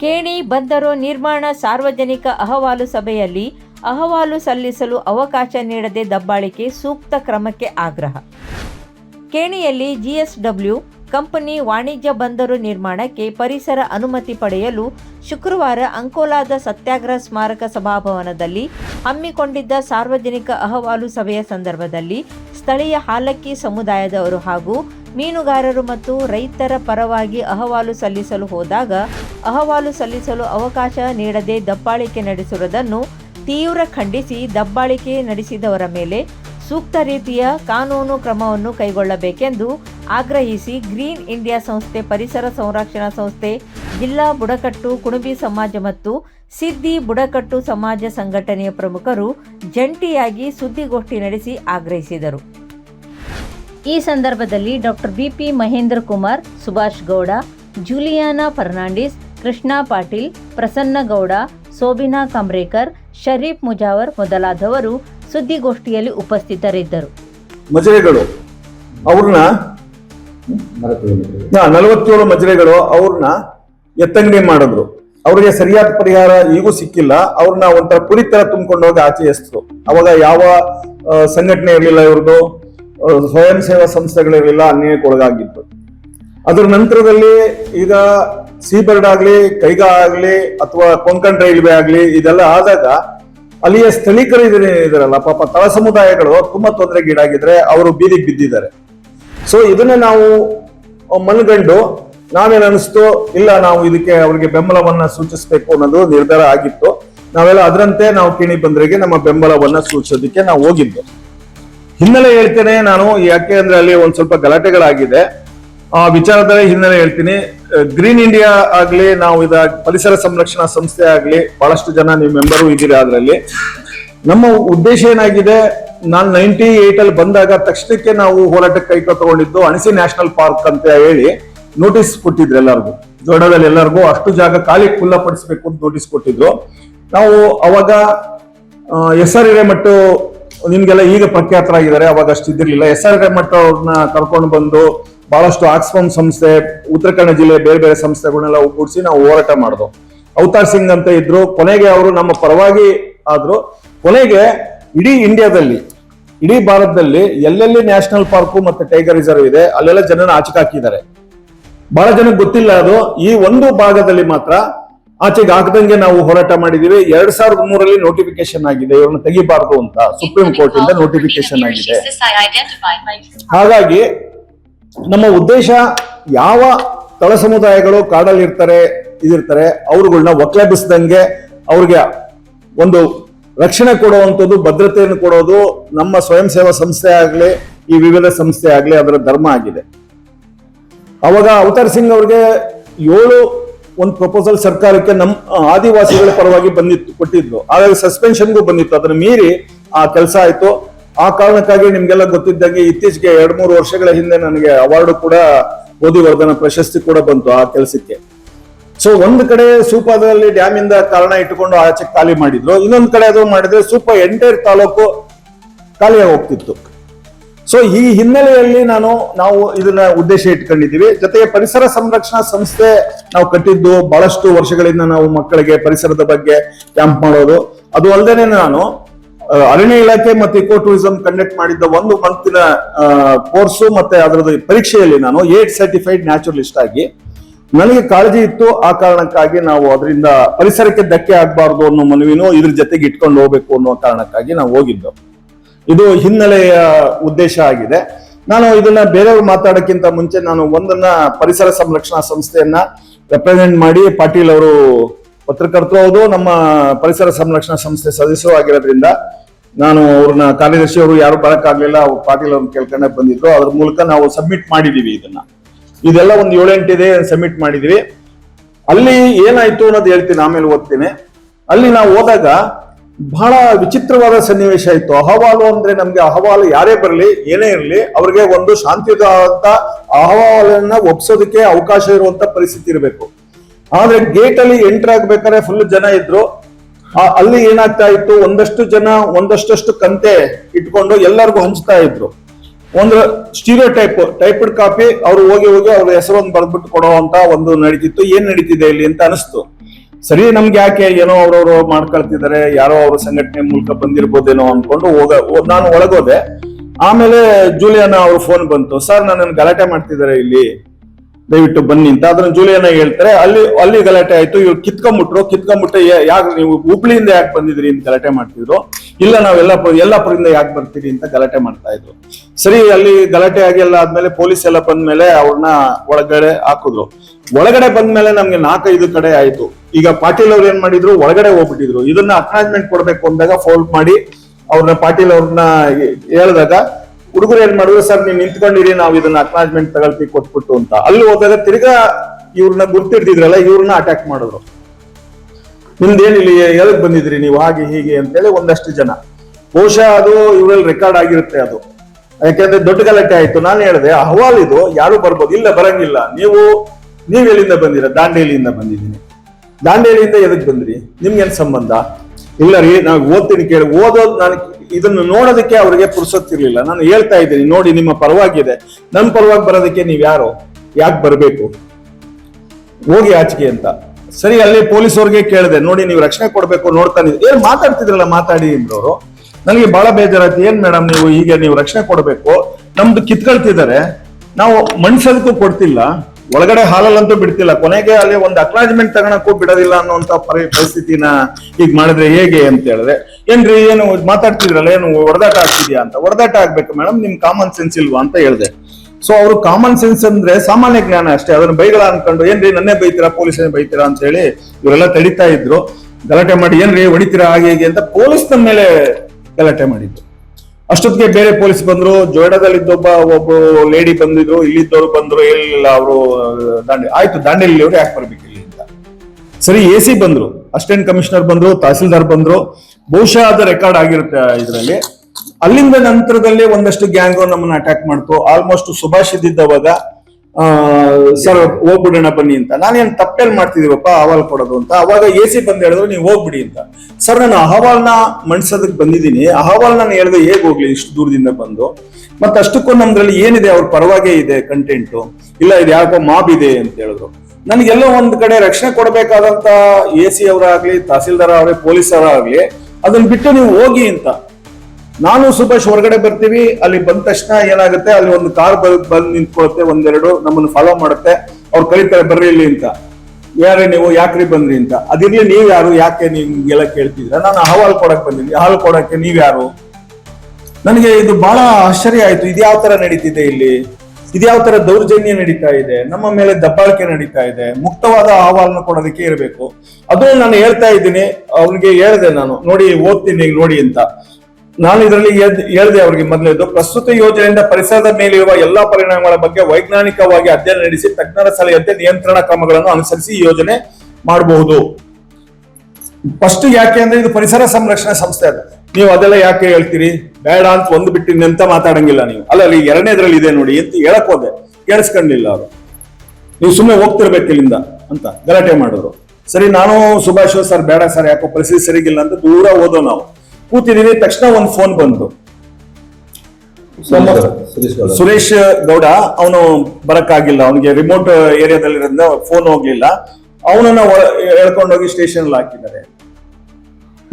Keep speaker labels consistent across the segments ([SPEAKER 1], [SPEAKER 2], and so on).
[SPEAKER 1] ಕೇಣಿ ಬಂದರು ನಿರ್ಮಾಣ ಸಾರ್ವಜನಿಕ ಅಹವಾಲು ಸಭೆಯಲ್ಲಿ ಅಹವಾಲು ಸಲ್ಲಿಸಲು ಅವಕಾಶ ನೀಡದೆ ದಬ್ಬಾಳಿಕೆ ಸೂಕ್ತ ಕ್ರಮಕ್ಕೆ ಆಗ್ರಹ. ಕೇಣಿಯಲ್ಲಿ ಜಿಎಸ್ಡಬ್ಲ್ಯೂ ಕಂಪನಿ ವಾಣಿಜ್ಯ ಬಂದರು ನಿರ್ಮಾಣಕ್ಕೆ ಪರಿಸರ ಅನುಮತಿ ಪಡೆಯಲು ಶುಕ್ರವಾರ ಅಂಕೋಲಾದ ಸತ್ಯಾಗ್ರಹ ಸ್ಮಾರಕ ಸಭಾಭವನದಲ್ಲಿ ಹಮ್ಮಿಕೊಂಡಿದ್ದ ಸಾರ್ವಜನಿಕ ಅಹವಾಲು ಸಭೆಯ ಸಂದರ್ಭದಲ್ಲಿ ಸ್ಥಳೀಯ ಹಾಲಕ್ಕಿ ಸಮುದಾಯದವರು ಹಾಗೂ ಮೀನುಗಾರರು ಮತ್ತು ರೈತರ ಪರವಾಗಿ ಅಹವಾಲು ಸಲ್ಲಿಸಲು ಹೋದಾಗ ಅಹವಾಲು ಸಲ್ಲಿಸಲು ಅವಕಾಶ ನೀಡದೆ ದಬ್ಬಾಳಿಕೆ ನಡೆಸಿರುವುದನ್ನು ತೀವ್ರ ಖಂಡಿಸಿ ದಬ್ಬಾಳಿಕೆ ನಡೆಸಿದವರ ಮೇಲೆ ಸೂಕ್ತ ರೀತಿಯ ಕಾನೂನು ಕ್ರಮವನ್ನು ಕೈಗೊಳ್ಳಬೇಕೆಂದು ಆಗ್ರಹಿಸಿ ಗ್ರೀನ್ ಇಂಡಿಯಾ ಸಂಸ್ಥೆ, ಪರಿಸರ ಸಂರಕ್ಷಣಾ ಸಂಸ್ಥೆ, ಜಿಲ್ಲಾ ಬುಡಕಟ್ಟು ಕುಣಬಿ ಸಮಾಜ ಮತ್ತು ಸಿದ್ದಿ ಬುಡಕಟ್ಟು ಸಮಾಜ ಸಂಘಟನೆಯ ಪ್ರಮುಖರು ಜಂಟಿಯಾಗಿ ಸುದ್ದಿಗೋಷ್ಠಿ ನಡೆಸಿ ಆಗ್ರಹಿಸಿದರು. ಈ ಸಂದರ್ಭದಲ್ಲಿ doctor B P Mahendra Kumar, Subhash Gowda, Juliana Fernandes, Krishna Patil, Prasanna Gowda, Sobina Kambrekar, Sharif Mujawar ಮೊದಲಾದವರು ಸುದ್ದಿಗೋಷ್ಠಿಯಲ್ಲಿ ಉಪಸ್ಥಿತರಿದ್ದರು.
[SPEAKER 2] ಮಜರೆಗಳು, ಅವ್ರನ್ನ ನಲವತ್ತೇಳು ಮಜರೆಗಳು ಅವ್ರನ್ನ ಎತ್ತಂಗಡಿ ಮಾಡಿದ್ರು. ಅವ್ರಿಗೆ ಸರಿಯಾದ ಪರಿಹಾರ ಈಗೂ ಸಿಕ್ಕಿಲ್ಲ. ಅವ್ರನ್ನ ಒಂಥರ ಪುರಿ ತರ ತುಂಬಿಕೊಂಡು ಹೋಗಿ ಆಚೆ ಎಸ್ತು ಅವಾಗ ಯಾವ ಸಂಘಟನೆ ಇರಲಿಲ್ಲ ಇವ್ರದ್ದು ಸ್ವಯಂ ಸೇವಾ ಸಂಸ್ಥೆಗಳಿರಲಿಲ್ಲ ಅನ್ಯಾಯಕ್ಕೆ ಒಳಗಾಗಿತ್ತು ಅದರ ನಂತರದಲ್ಲಿ ಈಗ ಸೀಬರ್ಡ್ ಆಗಲಿ, ಕೈಗಾ ಆಗಲಿ, ಅಥವಾ ಕೊಂಕಣ್ ರೈಲ್ವೆ ಆಗಲಿ, ಇದೆಲ್ಲ ಆದಾಗ ಅಲ್ಲಿಯ ಸ್ಥಳೀಕರು ಇದರಲ್ಲ, ಪಾಪ ತಳ ಸಮುದಾಯಗಳು ತುಂಬಾ ತೊಂದರೆಗೀಡಾಗಿದ್ರೆ ಅವರು ಬೀದಿಗೆ ಬಿದ್ದಿದ್ದಾರೆ. ಸೊ ಇದನ್ನ ನಾವು ಮನಗಂಡು ನಾವೇನು ಅನಿಸ್ತು, ಇಲ್ಲ ನಾವು ಇದಕ್ಕೆ ಅವರಿಗೆ ಬೆಂಬಲವನ್ನ ಸೂಚಿಸಬೇಕು ಅನ್ನೋದು ನಿರ್ಧಾರ ಆಗಿತ್ತು. ನಾವೆಲ್ಲ ಅದರಂತೆ ನಾವು ಕಿಣಿ ಬಂದರಿಗೆ ನಮ್ಮ ಬೆಂಬಲವನ್ನ ಸೂಚಿಸೋದಕ್ಕೆ ನಾವು ಹೋಗಿದ್ದು. ಹಿನ್ನೆಲೆ ಹೇಳ್ತೇನೆ, ನಾನು ಯಾಕೆ ಅಂದ್ರೆ ಅಲ್ಲಿ ಒಂದ್ ಸ್ವಲ್ಪ ಗಲಾಟೆಗಳಾಗಿದೆ. ಆ ವಿಚಾರದಲ್ಲಿ ಹಿನ್ನೆಲೆ ಹೇಳ್ತೀನಿ. ಗ್ರೀನ್ ಇಂಡಿಯಾ ಆಗ್ಲಿ, ನಾವು ಇದ ಪರಿಸರ ಸಂರಕ್ಷಣಾ ಸಂಸ್ಥೆ ಆಗ್ಲಿ, ಬಹಳಷ್ಟು ಜನ ನೀವು ಮೆಂಬರು ಇದ್ದೀರಾ ಅದರಲ್ಲಿ. ನಮ್ಮ ಉದ್ದೇಶ ಏನಾಗಿದೆ, ನಾನು ನೈಂಟಿ ಏಟ್ ಅಲ್ಲಿ ಬಂದಾಗ ತಕ್ಷಣಕ್ಕೆ ನಾವು ಹೋರಾಟಕ್ಕೆ ಕೈ ತಗೊಂಡಿದ್ದು ಅಣಸಿ ನ್ಯಾಷನಲ್ ಪಾರ್ಕ್ ಅಂತ ಹೇಳಿ ನೋಟಿಸ್ ಕೊಟ್ಟಿದ್ರು ಎಲ್ಲರಿಗೂ. ಜೋಡದಲ್ಲಿ ಎಲ್ಲರಿಗೂ ಅಷ್ಟು ಜಾಗ ಖಾಲಿ ಖುಲ್ಲಪಡಿಸ್ಬೇಕು ಅಂತ ನೋಟಿಸ್ ಕೊಟ್ಟಿದ್ರು. ನಾವು ಅವಾಗ ಎಸ್ ಆರ್ ನಿಮ್ಗೆಲ್ಲ ಈಗ ಪ್ರಖ್ಯಾತರಾಗಿದ್ದಾರೆ, ಅವಾಗ ಅಷ್ಟು ಇದ್ದಿರ್ಲಿಲ್ಲ. ಎಸ್ ಆರ್ ಮಠ ಅವ್ರನ್ನ ಕರ್ಕೊಂಡು ಬಂದು ಬಹಳಷ್ಟು ಆಕ್ಸ್ಫಾರ್ಮ್ ಸಂಸ್ಥೆ, ಉತ್ತರ ಕನ್ನಡ ಜಿಲ್ಲೆ ಬೇರೆ ಬೇರೆ ಸಂಸ್ಥೆಗಳನ್ನೆಲ್ಲ ಒಗ್ಗೂಡಿಸಿ ನಾವು ಹೋರಾಟ ಮಾಡಿದ್ವು ಅವತಾರ್ ಸಿಂಗ್ ಅಂತ ಇದ್ರು, ಕೊನೆಗೆ ಅವರು ನಮ್ಮ ಪರವಾಗಿ ಆದ್ರು. ಕೊನೆಗೆ ಇಡೀ ಇಂಡಿಯಾದಲ್ಲಿ ಇಡೀ ಭಾರತದಲ್ಲಿ ಎಲ್ಲೆಲ್ಲಿ ನ್ಯಾಷನಲ್ ಪಾರ್ಕು ಮತ್ತೆ ಟೈಗರ್ ರಿಸರ್ವ್ ಇದೆ, ಅಲ್ಲೆಲ್ಲ ಜನನ ಆಚೆಗೆ ಹಾಕಿದ್ದಾರೆ. ಬಹಳ ಜನಕ್ಕೆ ಗೊತ್ತಿಲ್ಲ ಅದು. ಈ ಒಂದು ಭಾಗದಲ್ಲಿ ಮಾತ್ರ ಆಚೆಗೆ ಹಾಕದಂಗೆ ನಾವು ಹೋರಾಟ ಮಾಡಿದೀವಿ ಎರಡ್ ಸಾವಿರದ ಮೂರಲ್ಲಿ ನೋಟಿಫಿಕೇಶನ್ ಆಗಿದೆ. ಇವ್ರನ್ನ ತೆಗಿಬಾರ್ದು ಅಂತ ಸುಪ್ರೀಂ ಕೋರ್ಟ್ ಇಂದ ನೋಟಿಫಿಕೇಶನ್ ಆಗಿದೆ. ಹಾಗಾಗಿ ನಮ್ಮ ಉದ್ದೇಶ ಯಾವ ತಳ ಸಮುದಾಯಗಳು ಕಾಡಲ್ಲಿ ಇರ್ತಾರೆ ಇದಿರ್ತಾರೆ ಅವ್ರುಗಳನ್ನ ಒಕ್ಲೆಬಿಸ್ದಂಗೆ ಅವ್ರಿಗೆ ಒಂದು ರಕ್ಷಣೆ ಕೊಡುವಂಥದ್ದು ಭದ್ರತೆಯನ್ನು ಕೊಡೋದು ನಮ್ಮ ಸ್ವಯಂ ಸೇವಾ ಸಂಸ್ಥೆ ಆಗಲಿ ಈ ವಿವಿಧ ಸಂಸ್ಥೆ ಆಗಲಿ ಅದರ ಧರ್ಮ ಆಗಿದೆ. ಅವಾಗ ಅವತಾರ್ ಸಿಂಗ್ ಅವ್ರಿಗೆ ಏಳು ಒಂದು ಪ್ರಪೋಸಲ್ ಸರ್ಕಾರಕ್ಕೆ ನಮ್ಮ ಆದಿವಾಸಿಗಳ ಪರವಾಗಿ ಬಂದಿತ್ತು ಕೊಟ್ಟಿದ್ರು ಹಾಗಾಗಿ ಸಸ್ಪೆನ್ಷನ್ಗೂ ಬಂದಿತ್ತು. ಅದನ್ನು ಮೀರಿ ಆ ಕೆಲಸ ಆಯಿತು. ಆ ಕಾರಣಕ್ಕಾಗಿ ನಿಮ್ಗೆಲ್ಲ ಗೊತ್ತಿದ್ದಂಗೆ ಇತ್ತೀಚೆಗೆ ಎರಡು ಮೂರು ವರ್ಷಗಳ ಹಿಂದೆ ನನಗೆ ಅವಾರ್ಡ್ ಕೂಡ ಬೋಧಿವರ್ಧನ ಪ್ರಶಸ್ತಿ ಕೂಡ ಬಂತು ಆ ಕೆಲಸಕ್ಕೆ. ಸೊ ಒಂದು ಕಡೆ ಸೂಪದಲ್ಲಿ ಡ್ಯಾಮ್ ಇಂದ ಕಾರಣ ಇಟ್ಟುಕೊಂಡು ಆಚೆ ಖಾಲಿ ಮಾಡಿದ್ರು ಇನ್ನೊಂದು ಕಡೆ ಅದು ಮಾಡಿದ್ರೆ ಸೂಪ ಎಂಟೈರ್ ತಾಲೂಕು ಖಾಲಿಯಾಗಿ ಹೋಗ್ತಿತ್ತು. ಸೊ ಈ ಹಿನ್ನೆಲೆಯಲ್ಲಿ ನಾನು ನಾವು ಇದನ್ನ ಉದ್ದೇಶ ಇಟ್ಕೊಂಡಿದ್ದೀವಿ. ಜೊತೆಗೆ ಪರಿಸರ ಸಂರಕ್ಷಣಾ ಸಂಸ್ಥೆ ನಾವು ಕಟ್ಟಿದ್ದು ಬಹಳಷ್ಟು ವರ್ಷಗಳಿಂದ ನಾವು ಮಕ್ಕಳಿಗೆ ಪರಿಸರದ ಬಗ್ಗೆ ಕ್ಯಾಂಪ್ ಮಾಡೋದು. ಅದು ಅಲ್ಲದೆ ನಾನು ಅರಣ್ಯ ಇಲಾಖೆ ಮತ್ತು ಇಕೋ ಟೂರಿಸಂ ಕಂಡಕ್ಟ್ ಮಾಡಿದ್ದ ಒಂದು ಮಂತಿನ ಕೋರ್ಸು ಮತ್ತೆ ಅದರದ್ದು ಪರೀಕ್ಷೆಯಲ್ಲಿ ನಾನು ಏಟ್ ಸರ್ಟಿಫೈಡ್ ನ್ಯಾಚುರಲಿಸ್ಟ್ ಆಗಿ ನನಗೆ ಕಾಳಜಿ ಇತ್ತು. ಆ ಕಾರಣಕ್ಕಾಗಿ ನಾವು ಅದರಿಂದ ಪರಿಸರಕ್ಕೆ ಧಕ್ಕೆ ಆಗಬಾರ್ದು ಅನ್ನೋ ಮನವಿನೂ ಇದ್ರ ಜೊತೆಗೆ ಇಟ್ಕೊಂಡು ಹೋಗ್ಬೇಕು ಅನ್ನೋ ಕಾರಣಕ್ಕಾಗಿ ನಾವು ಹೋಗಿದ್ದು ಇದು ಹಿನ್ನೆಲೆಯ ಉದ್ದೇಶ ಆಗಿದೆ. ನಾನು ಇದನ್ನ ಬೇರೆಯವ್ರು ಮಾತಾಡೋಕ್ಕಿಂತ ಮುಂಚೆ ನಾನು ಒಂದನ್ನ ಪರಿಸರ ಸಂರಕ್ಷಣಾ ಸಂಸ್ಥೆಯನ್ನ ರೆಪ್ರೆಸೆಂಟ್ ಮಾಡಿ ಪಾಟೀಲ್ ಅವರು ಪತ್ರಕರ್ತರು ಹೌದು, ನಮ್ಮ ಪರಿಸರ ಸಂರಕ್ಷಣಾ ಸಂಸ್ಥೆ ಸದಸ್ಯರು ಆಗಿರೋದ್ರಿಂದ ನಾನು ಅವ್ರನ್ನ ಕಾರ್ಯದರ್ಶಿ ಅವರು ಯಾರು ಬರಕ್ಕಾಗ್ಲಿಲ್ಲ, ಅವ್ರು ಪಾಟೀಲ್ ಅವ್ರನ್ನ ಕೇಳ್ಕೊಂಡೆ ಬಂದಿದ್ರು. ಅದ್ರ ಮೂಲಕ ನಾವು ಸಬ್ಮಿಟ್ ಮಾಡಿದೀವಿ ಇದನ್ನ. ಇದೆಲ್ಲ ಒಂದು ಏಳೆಂಟಿದೆ ಸಬ್ಮಿಟ್ ಮಾಡಿದೀವಿ. ಅಲ್ಲಿ ಏನಾಯ್ತು ಅನ್ನೋದು ಹೇಳ್ತೀನಿ, ಆಮೇಲೆ ಓದ್ತೀನಿ. ಅಲ್ಲಿ ನಾವು ಹೋದಾಗ ಬಹಳ ವಿಚಿತ್ರವಾದ ಸನ್ನಿವೇಶ ಇತ್ತು. ಅಹವಾಲು ಅಂದ್ರೆ ನಮ್ಗೆ ಅಹವಾಲು ಯಾರೇ ಬರಲಿ, ಏನೇ ಇರಲಿ, ಅವ್ರಿಗೆ ಒಂದು ಶಾಂತಿಯುತವಾದಂತ ಅಹವಾಲನ್ನ ಒಪ್ಸೋದಕ್ಕೆ ಅವಕಾಶ ಇರುವಂತ ಪರಿಸ್ಥಿತಿ ಇರಬೇಕು. ಆದ್ರೆ ಗೇಟ್ ಅಲ್ಲಿ ಎಂಟರ್ ಆಗ್ಬೇಕಾದ್ರೆ ಫುಲ್ ಜನ ಇದ್ರು. ಅಲ್ಲಿ ಏನಾಗ್ತಾ ಇತ್ತು? ಒಂದಷ್ಟು ಜನ ಒಂದಷ್ಟು ಕಂತೆ ಇಟ್ಕೊಂಡು ಎಲ್ಲರಿಗೂ ಹಂಚ್ತಾ ಇದ್ರು. ಒಂದು ಸ್ಟೀರಿಯೋ ಟೈಪ್ ಟೈಪ್ಡ್ ಕಾಪಿ ಅವ್ರು ಹೋಗಿ ಹೋಗಿ ಅವ್ರ ಹೆಸರೊಂದು ಬರ್ದ್ಬಿಟ್ಟು ಕೊಡೋ ಅಂತ ಒಂದು ನಡೀತಿತ್ತು. ಏನ್ ನಡೀತಿದೆ ಇಲ್ಲಿ ಅಂತ ಅನಿಸ್ತು. ಸರಿ, ನಮ್ಗೆ ಯಾಕೆ ಏನೋ ಅವ್ರವ್ರು ಮಾಡ್ಕೊಳ್ತಿದ್ದಾರೆ, ಯಾರೋ ಅವ್ರ ಸಂಘಟನೆ ಮೂಲಕ ಬಂದಿರ್ಬೋದೇನೋ ಅನ್ಕೊಂಡು ಹೋಗ ನಾನು ಒಳಗೋದೆ. ಆಮೇಲೆ ಜೂಲಿಯಾನ ಅವ್ರ ಫೋನ್ ಬಂತು. ಸರ್ ನನ್ನನ್ನು ಗಲಾಟೆ ಮಾಡ್ತಿದ್ದಾರೆ ಇಲ್ಲಿ. ದಯವಿಟ್ಟು ಬನ್ನಿ ಅಂತ. ಅದನ್ನ ಜೂಲಿಯನ್ನ ಹೇಳ್ತಾರೆ, ಅಲ್ಲಿ ಅಲ್ಲಿ ಗಲಾಟೆ ಆಯ್ತು, ಇವ್ರು ಕಿತ್ಕೊಂಡ್ಬಿಟ್ರು ಕಿತ್ಕೊಂಡ್ಬಿಟ್ಟು ಯಾಕೆ ನೀವು ಹುಬ್ಳಿಯಿಂದ ಯಾಕೆ ಬಂದಿದ್ರಿ ಅಂತ ಗಲಾಟೆ ಮಾಡ್ತಿದ್ರು? ಇಲ್ಲ, ನಾವೆಲ್ಲ ಯಲ್ಲಾಪುರ ಯಲ್ಲಾಪುರದಿಂದ ಯಾಕೆ ಬರ್ತೀರಿ ಅಂತ ಗಲಾಟೆ ಮಾಡ್ತಾ ಇದ್ರು. ಸರಿ, ಅಲ್ಲಿ ಗಲಾಟೆ ಆಗಿ ಎಲ್ಲ ಆದ್ಮೇಲೆ ಪೊಲೀಸ್ ಎಲ್ಲ ಬಂದ್ಮೇಲೆ ಅವ್ರನ್ನ ಒಳಗಡೆ ಹಾಕಿದ್ರು. ಒಳಗಡೆ ಬಂದ್ಮೇಲೆ ನಮ್ಗೆ ನಾಲ್ಕೈದು ಕಡೆ ಆಯ್ತು. ಈಗ ಪಾಟೀಲ್ ಅವ್ರು ಏನ್ ಮಾಡಿದ್ರು? ಒಳಗಡೆ ಹೋಗ್ಬಿಟ್ಟಿದ್ರು. ಇದನ್ನ ಅಕ್ನಾಜ್ಮೆಂಟ್ ಕೊಡ್ಬೇಕು ಅಂದಾಗ ಫೋಲ್ಡ್ ಮಾಡಿ ಅವ್ರನ್ನ ಪಾಟೀಲ್ ಅವ್ರನ್ನ ಹೇಳಿದಾಗ, ಹುಡುಗರು ಏನ್ ಮಾಡಿದ್ರು? ಸರ್, ನೀವು ನಿಂತ್ಕೊಂಡಿರಿ, ನಾವು ಇದನ್ನ ಅಕ್ನಾಜ್ಮೆಂಟ್ ತಗೊಳ್ತಿ ಕೊಟ್ಬಿಟ್ಟು ಅಂತ. ಅಲ್ಲಿ ಹೋದಾಗ ತಿರ್ಗಾ ಇವ್ರನ್ನ ಗುರ್ತಿಡ್ತಿದ್ರಲ್ಲ ಇವ್ರನ್ನ ಅಟ್ಯಾಕ್ ಮಾಡಿದ್ರು. ನಿಮ್ದೇನ್ ಇಲ್ಲಿ ಎದಕ್ ಬಂದಿದ್ರಿ ನೀವು ಹಾಗೆ ಹೀಗೆ ಅಂತೇಳಿ ಒಂದಷ್ಟು ಜನ. ಬಹುಶಃ ಅದು ಇವರಲ್ಲಿ ರೆಕಾರ್ಡ್ ಆಗಿರುತ್ತೆ ಅದು. ಯಾಕೆಂದ್ರೆ ದೊಡ್ಡ ಗಲಾಟೆ ಆಯ್ತು. ನಾನು ಹೇಳಿದೆ, ಅಹವಾಲ್ ಇದು, ಯಾರು ಬರ್ಬೋದು? ಇಲ್ಲ, ಬರಂಗಿಲ್ಲ. ನೀವು ನೀವು ಎಲ್ಲಿಂದ ಬಂದಿರ? ದಾಂಡೇಲಿಯಿಂದ ಬಂದಿದ್ದೀನಿ. ದಾಂಡೇಲಿಯಿಂದ ಎದಕ್ ಬಂದ್ರಿ? ನಿಮ್ಗೇನ್ ಸಂಬಂಧ? ಇಲ್ಲ ರೀ ನಾವು ಓದ್ತೀನಿ ಕೇಳಿ. ಓದೋದು ನಾನು ಇದನ್ನು ನೋಡೋದಕ್ಕೆ ಅವರಿಗೆ ಪುರ್ಸೊತ್ತಿರ್ಲಿಲ್ಲ. ನಾನು ಹೇಳ್ತಾ ಇದ್ದೀನಿ, ನೋಡಿ ನಿಮ್ಮ ಪರವಾಗಿದೆ. ನನ್ನ ಪರವಾಗಿ ಬರೋದಕ್ಕೆ ನೀವು ಯಾರು ಯಾಕೆ ಬರಬೇಕು? ಹೋಗಿ ಆಚಿಕೆ ಅಂತ. ಸರಿ, ಅಲ್ಲಿ ಪೊಲೀಸ್ ಅವ್ರಿಗೆ ಕೇಳಿದೆ, ನೋಡಿ, ನೀವು ರಕ್ಷಣೆ ಕೊಡಬೇಕು ನೋಡ್ತಾನೆ ಏನ್ ಮಾತಾಡ್ತಿದ್ರಲ್ಲ, ಮಾತಾಡಿ ಅಂದ್ರವರು ನನಗೆ ಬಹಳ ಬೇಜಾರಾಯ್ತು. ಏನ್ ಮೇಡಮ್ ನೀವು ಹೀಗೆ ನೀವು ರಕ್ಷಣೆ ಕೊಡಬೇಕು? ನಮ್ದು ಕಿತ್ಕೊಳ್ತಿದ್ದಾರೆ. ನಾವು ಮನುಷ್ಯದಕ್ಕೂ ಕೊಡ್ತಿಲ್ಲ. ಒಳಗಡೆ ಹಾಲಲ್ಲಂತೂ ಬಿಡ್ತಿಲ್ಲ. ಕೊನೆಗೆ ಅಲ್ಲಿ ಒಂದು ಅಕ್ನಾಜ್ಮೆಂಟ್ ತಗೋಣಕ್ಕೂ ಬಿಡೋದಿಲ್ಲ ಅನ್ನುವಂತ ಪರಿ ಪರಿಸ್ಥಿತಿನ ಈಗ ಮಾಡಿದ್ರೆ ಹೇಗೆ ಅಂತ ಹೇಳಿದ್ರೆ, ಏನ್ರಿ, ಏನು ಮಾತಾಡ್ತಿದ್ರಲ್ಲ, ಏನು ಹೊಡೆದಾಟ ಆಗ್ತಿದ್ಯಾ ಅಂತ? ಹೊಡೆದಾಟ ಆಗ್ಬೇಕು ಮೇಡಮ್, ನಿಮ್ ಕಾಮನ್ ಸೆನ್ಸ್ ಇಲ್ವಾ? ಅಂತ ಹೇಳಿದೆ. ಸೊ ಅವರು ಕಾಮನ್ ಸೆನ್ಸ್ ಅಂದ್ರೆ ಸಾಮಾನ್ಯ ಜ್ಞಾನ ಅಷ್ಟೇ. ಅದನ್ನ ಬೈಗಳ ಅನ್ಕೊಂಡು, ಏನ್ರಿ ನನ್ನೇ ಬೈತೀರಾ ಪೊಲೀಸನೇ ಬೈತೀರಾ ಅಂತ ಹೇಳಿ ಇವರೆಲ್ಲ ತಡಿತಾ ಇದ್ರು. ಗಲಾಟೆ ಮಾಡಿ, ಏನ್ರಿ ಹೊಡಿತೀರಾ, ಹಾಗೆ ಹೀಗೆ ಅಂತ ಪೊಲೀಸ್ ನಮ್ಮ ಮೇಲೆ ಗಲಾಟೆ ಮಾಡಿದ್ರು. ಅಷ್ಟೊತ್ತಿಗೆ ಬೇರೆ ಪೊಲೀಸ್ ಬಂದ್ರು. ಜೋಡದಲ್ಲಿದ್ದೊಬ್ಬ ಒಬ್ಬ ಲೇಡಿ ಬಂದಿದ್ರು. ಇಲ್ಲಿದ್ದವರು ಬಂದ್ರು. ಇಲ್ಲ, ಅವರು ದಾಂಡೆ, ಆಯ್ತು ದಾಂಡೇಲಿ ಅವ್ರು ಯಾಕೆ ಬರ್ಬೇಕು ಇಲ್ಲಿ ಅಂತ. ಸರಿ, ಎ ಸಿ ಬಂದ್ರು. ಅಸಿಸ್ಟೆಂಟ್ ಕಮಿಷನರ್ ಬಂದ್ರು, ತಹಸೀಲ್ದಾರ್ ಬಂದ್ರು. ಬಹುಶಃ ಅದು ರೆಕಾರ್ಡ್ ಆಗಿರುತ್ತೆ ಇದರಲ್ಲಿ. ಅಲ್ಲಿಂದ ನಂತರದಲ್ಲೇ ಒಂದಷ್ಟು ಗ್ಯಾಂಗ್ ನಮ್ಮನ್ನ ಅಟ್ಯಾಕ್ ಮಾಡ್ತು ಆಲ್ಮೋಸ್ಟ್ ಸುಭಾಷ್ ಇದ್ದಿದ್ದವಾಗ ಸರ್ ಹೋಗ್ಬಿಡೋಣ ಬನ್ನಿ ಅಂತ. ನಾನೇನ್ ತಪ್ಪೇಲ್ ಮಾಡ್ತಿದೀವಪ್ಪ ಅಹವಾಲ್ ಕೊಡೋದು ಅಂತ. ಅವಾಗ ಎ ಸಿ ಬಂದ್ ಹೇಳಿದ್ರು, ನೀವು ಹೋಗ್ಬಿಡಿ ಅಂತ. ಸರ್ ನಾನು ಅಹವಾಲ್ನ ಮಣಿಸೋದಕ್ಕೆ ಬಂದಿದ್ದೀನಿ. ಅಹವಾಲ್ ನಾನು ಹೇಳ್ದೆ, ಹೇಗ್ ಹೋಗ್ಲಿ, ಇಷ್ಟು ದೂರದಿಂದ ಬಂದು. ಮತ್ತೆ ಅಷ್ಟಕ್ಕೂ ನಮ್ದ್ರಲ್ಲಿ ಏನಿದೆ, ಅವ್ರ ಪರವಾಗೇ ಇದೆ ಕಂಟೆಂಟ್ ಇಲ್ಲ, ಇದು ಯಾಕೋ ಮಾಬ್ ಇದೆ ಅಂತ ಹೇಳಿದ್ರು. ನನಗೆಲ್ಲೋ ಒಂದ್ ಕಡೆ ರಕ್ಷಣೆ ಕೊಡಬೇಕಾದಂತ ಎ ಸಿ ಅವರಾಗ್ಲಿ, ತಹಸೀಲ್ದಾರ್ ಆಗ್ಲಿ ಪೊಲೀಸರ ಆಗ್ಲಿ ಅದನ್ನ ಬಿಟ್ಟು ನೀವು ಹೋಗಿ ಅಂತ. ನಾನು ಸುಭಾಷ್ ಹೊರಗಡೆ ಬರ್ತೀವಿ, ಅಲ್ಲಿ ಬಂದ ತಕ್ಷಣ ಏನಾಗುತ್ತೆ, ಅಲ್ಲಿ ಒಂದು ಕಾರ್ ಬಂದ್ ನಿಂತ್ಕೊಳುತ್ತೆ ಒಂದೆರಡು ನಮ್ಮನ್ನು ಫಾಲೋ ಮಾಡುತ್ತೆ, ಅವ್ರು ಕರೀತಾರೆ, ಬರ್ರಿ ಇಲ್ಲಿ ಅಂತ. ಯಾರೇ ನೀವು, ಯಾಕ್ರಿ ಬಂದ್ರಿ ಅಂತ. ಅದಿರ್ಲಿ ನೀವ್ ಯಾರು, ಯಾಕೆ ನಿಮ್ಗೆಲ್ಲ ಕೇಳ್ತಿದ್ರ ನಾನು ಅಹವಾಲ್ ಕೊಡಕ್ ಬಂದಿದ್ದೀನಿ ಹಾಲು ಕೊಡಕ್ಕೆ ನೀವ್ ಯಾರು? ನನಗೆ ಇದು ಬಹಳ ಆಶ್ಚರ್ಯ ಆಯ್ತು. ಇದ್ಯಾವ ತರ ನಡೀತಿದೆ ಇಲ್ಲಿ? ಇದ್ಯಾವ ತರ ದೌರ್ಜನ್ಯ ನಡೀತಾ ಇದೆ? ನಮ್ಮ ಮೇಲೆ ದಬ್ಬಾಳಿಕೆ ನಡೀತಾ ಇದೆ. ಮುಕ್ತವಾದ ಅಹವಾಲನ್ನ ಕೊಡೋದಕ್ಕೆ ಇರಬೇಕು. ಅದು ನಾನು ಹೇಳ್ತಾ ಇದ್ದೀನಿ. ಅವ್ನಿಗೆ ಹೇಳಿದೆ ನಾನು. ನೋಡಿ, ಓದ್ತೀನಿ, ನೋಡಿ ಅಂತ. ನಾನು ಇದರಲ್ಲಿ ಹೇಳಿದೆ ಅವರಿಗೆ ಮೊದಲೇದು ಪ್ರಸ್ತುತ ಯೋಜನೆಯಿಂದ ಪರಿಸರದ ಮೇಲಿರುವ ಎಲ್ಲಾ ಪರಿಣಾಮಗಳ ಬಗ್ಗೆ ವೈಜ್ಞಾನಿಕವಾಗಿ ಅಧ್ಯಯನ ನಡೆಸಿ ತಜ್ಞರ ಸಲಹೆಯಂತೆ ನಿಯಂತ್ರಣ ಕ್ರಮಗಳನ್ನು ಅನುಸರಿಸಿ ಯೋಜನೆ ಮಾಡಬಹುದು. ಫಸ್ಟ್ ಯಾಕೆ ಅಂದ್ರೆ ಇದು ಪರಿಸರ ಸಂರಕ್ಷಣಾ ಸಂಸ್ಥೆ ಅದು. ನೀವು ಅದೆಲ್ಲ ಯಾಕೆ ಹೇಳ್ತೀರಿ? ಬೇಡ ಅಂತ ಒಂದು ಬಿಟ್ಟು ಇನ್ನೆಂತ ಮಾತಾಡಂಗಿಲ್ಲ ನೀವು. ಅಲ್ಲ, ಅಲ್ಲಿ ಎರಡನೇದ್ರಲ್ಲಿ ಇದೆ ನೋಡಿ ಅಂತ ಹೇಳಕ್ ಹೋದೆ. ಕೇಳಿಸ್ಕೊಂಡಿಲ್ಲ ಅವರು. ನೀವು ಸುಮ್ಮನೆ ಹೋಗ್ತಿರ್ಬೇಕು ಇಲ್ಲಿಂದ ಅಂತ ಗಲಾಟೆ ಮಾಡಿದ್ರು. ಸರಿ, ನಾನು ಸುಭಾಷ್ ಸರ್, ಬೇಡ ಸರ್, ಯಾಕೋ ಪರಿಸ್ಥಿತಿ ಸರಿಗಿಲ್ಲ ಅಂತ ದೂರ ಓದೋ ನಾವು. ಕೂತಿದೀವಿ ತಕ್ಷಣ ಒಂದು ಫೋನ್ ಬಂತು. ಸುರೇಶ್ ಗೌಡ. ಅವನು ಬರಕ್ಕಾಗಿಲ್ಲ. ಅವನಿಗೆ ರಿಮೋಟ್ ಏರಿಯಾದಲ್ಲಿರೋದ್ರಿಂದ ಫೋನ್ ಹೋಗ್ಲಿಲ್ಲ. ಅವನನ್ನ ಎಳ್ಕೊಂಡೋಗಿ ಸ್ಟೇಷನ್ ಹಾಕಿದ್ದಾರೆ.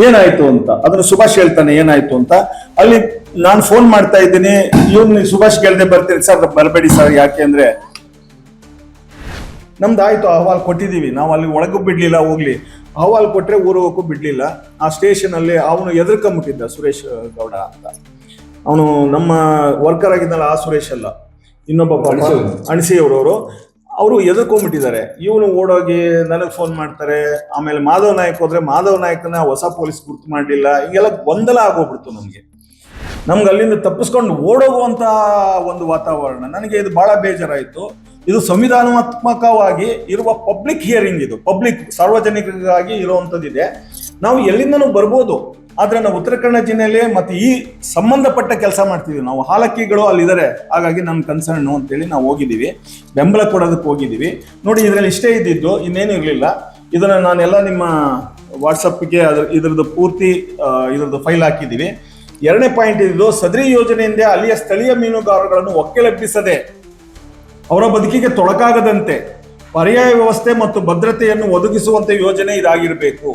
[SPEAKER 2] ಏನಾಯ್ತು ಅಂತ ಅದನ್ನ ಸುಭಾಷ್ ಹೇಳ್ತಾನೆ ಏನಾಯ್ತು ಅಂತ. ಅಲ್ಲಿ ನಾನು ಫೋನ್ ಮಾಡ್ತಾ ಇದ್ದೀನಿ. ಇವನು ಸುಭಾಷ್ ಕೇಳದೆ ಬರ್ತೀರಿ ಸರ್ ಬರಬೇಡಿ ಸರ್ ಯಾಕೆ ಅಂದ್ರೆ ನಮ್ದು ಆಯ್ತು ಅಹವಾಲ್ ಕೊಟ್ಟಿದೀವಿ ನಾವು ಅಲ್ಲಿ ಒಳಗೂ ಬಿಡ್ಲಿಲ್ಲ ಹೋಗ್ಲಿ. ಅಹವಾಲ್ ಕೊಟ್ರೆ ಊರು ಬಿಡಲಿಲ್ಲ. ಆ ಸ್ಟೇಷನ್ ಅಲ್ಲಿ ಅವನು ಎದುರ್ಕೊಂಬಿಟ್ಟಿದ್ದ ಸುರೇಶ್ ಗೌಡ ಅಂತ. ಅವನು ನಮ್ಮ ವರ್ಕರ್ ಆಗಿದ್ದಲ್ಲ ಆ ಸುರೇಶ್ ಅಲ್ಲ. ಇನ್ನೊಬ್ಬ ಅಣಸಿಯವರವರು ಅಣಸಿಯವರು. ಅವರು ಎದುರ್ಕೊಂಡ್ಬಿಟ್ಟಿದ್ದಾರೆ. ಇವನು ಓಡೋಗಿ ನನಗೆ ಫೋನ್ ಮಾಡ್ತಾರೆ. ಆಮೇಲೆ ಮಾಧವ್ ನಾಯಕ್ ಹೋದ್ರೆ ಮಾಧವ್ ನಾಯಕನ ಹೊಸ ಪೊಲೀಸ್ ಗುರ್ತು ಮಾಡಲಿಲ್ಲ. ಹಿಂಗೆಲ್ಲ ಗೊಂದಲ ಆಗೋಗ್ಬಿಡ್ತು ನಮ್ಗೆ. ನಮ್ಗೆ ಅಲ್ಲಿಂದ ತಪ್ಪಿಸ್ಕೊಂಡು ಓಡೋಗುವಂತ ಒಂದು ವಾತಾವರಣ. ನನಗೆ ಇದು ಬಹಳ ಬೇಜಾರಾಯಿತು. ಇದು ಸಂವಿಧಾನಾತ್ಮಕವಾಗಿ ಇರುವ ಪಬ್ಲಿಕ್ ಹಿಯರಿಂಗ್ ಇದು. ಪಬ್ಲಿಕ್ ಸಾರ್ವಜನಿಕರಿಗಾಗಿ ಇರುವಂತದ್ದಿದೆ ನಾವು ಎಲ್ಲಿಂದನೂ ಬರ್ಬೋದು. ಆದರೆ ನಾವು ಉತ್ತರ ಕನ್ನಡ ಜಿಲ್ಲೆಯಲ್ಲಿ ಮತ್ತೆ ಈ ಸಂಬಂಧಪಟ್ಟ ಕೆಲಸ ಮಾಡ್ತಿದ್ದೀವಿ. ನಾವು ಹಾಲಕ್ಕಿಗಳು ಅಲ್ಲಿದ್ದಾರೆ. ಹಾಗಾಗಿ ನಮ್ಮ ಕನ್ಸರ್ನು ಅಂತೇಳಿ ನಾವು ಹೋಗಿದ್ದೀವಿ. ಬೆಂಬಲ ಕೊಡೋದಕ್ಕೆ ಹೋಗಿದ್ದೀವಿ. ನೋಡಿ, ಇದರಲ್ಲಿ ಇಷ್ಟೇ ಇದ್ದಿದ್ದು ಇನ್ನೇನು ಇರಲಿಲ್ಲ. ಇದನ್ನ ನಾನೆಲ್ಲ ನಿಮ್ಮ ವಾಟ್ಸಪ್ಗೆ ಅದ್ರ, ಇದ್ರದ್ದು ಪೂರ್ತಿ ಇದರದ್ದು ಇದ್ರದ್ದು ಫೈಲ್ ಹಾಕಿದ್ದೀವಿ. ಎರಡನೇ ಪಾಯಿಂಟ್ ಇದ್ದು ಸದರಿ ಯೋಜನೆಯಿಂದ ಅಲ್ಲಿಯ ಸ್ಥಳೀಯ ಮೀನುಗಾರಗಳನ್ನು ಒಕ್ಕೆಲೆಬ್ಬಿಸದೆ ಅವರ ಬದುಕಿಗೆ ತೊಡಕಾಗದಂತೆ ಪರ್ಯಾಯ ವ್ಯವಸ್ಥೆ ಮತ್ತು ಭದ್ರತೆಯನ್ನು ಒದಗಿಸುವಂತೆ ಯೋಜನೆ ಇದಾಗಿರಬೇಕು.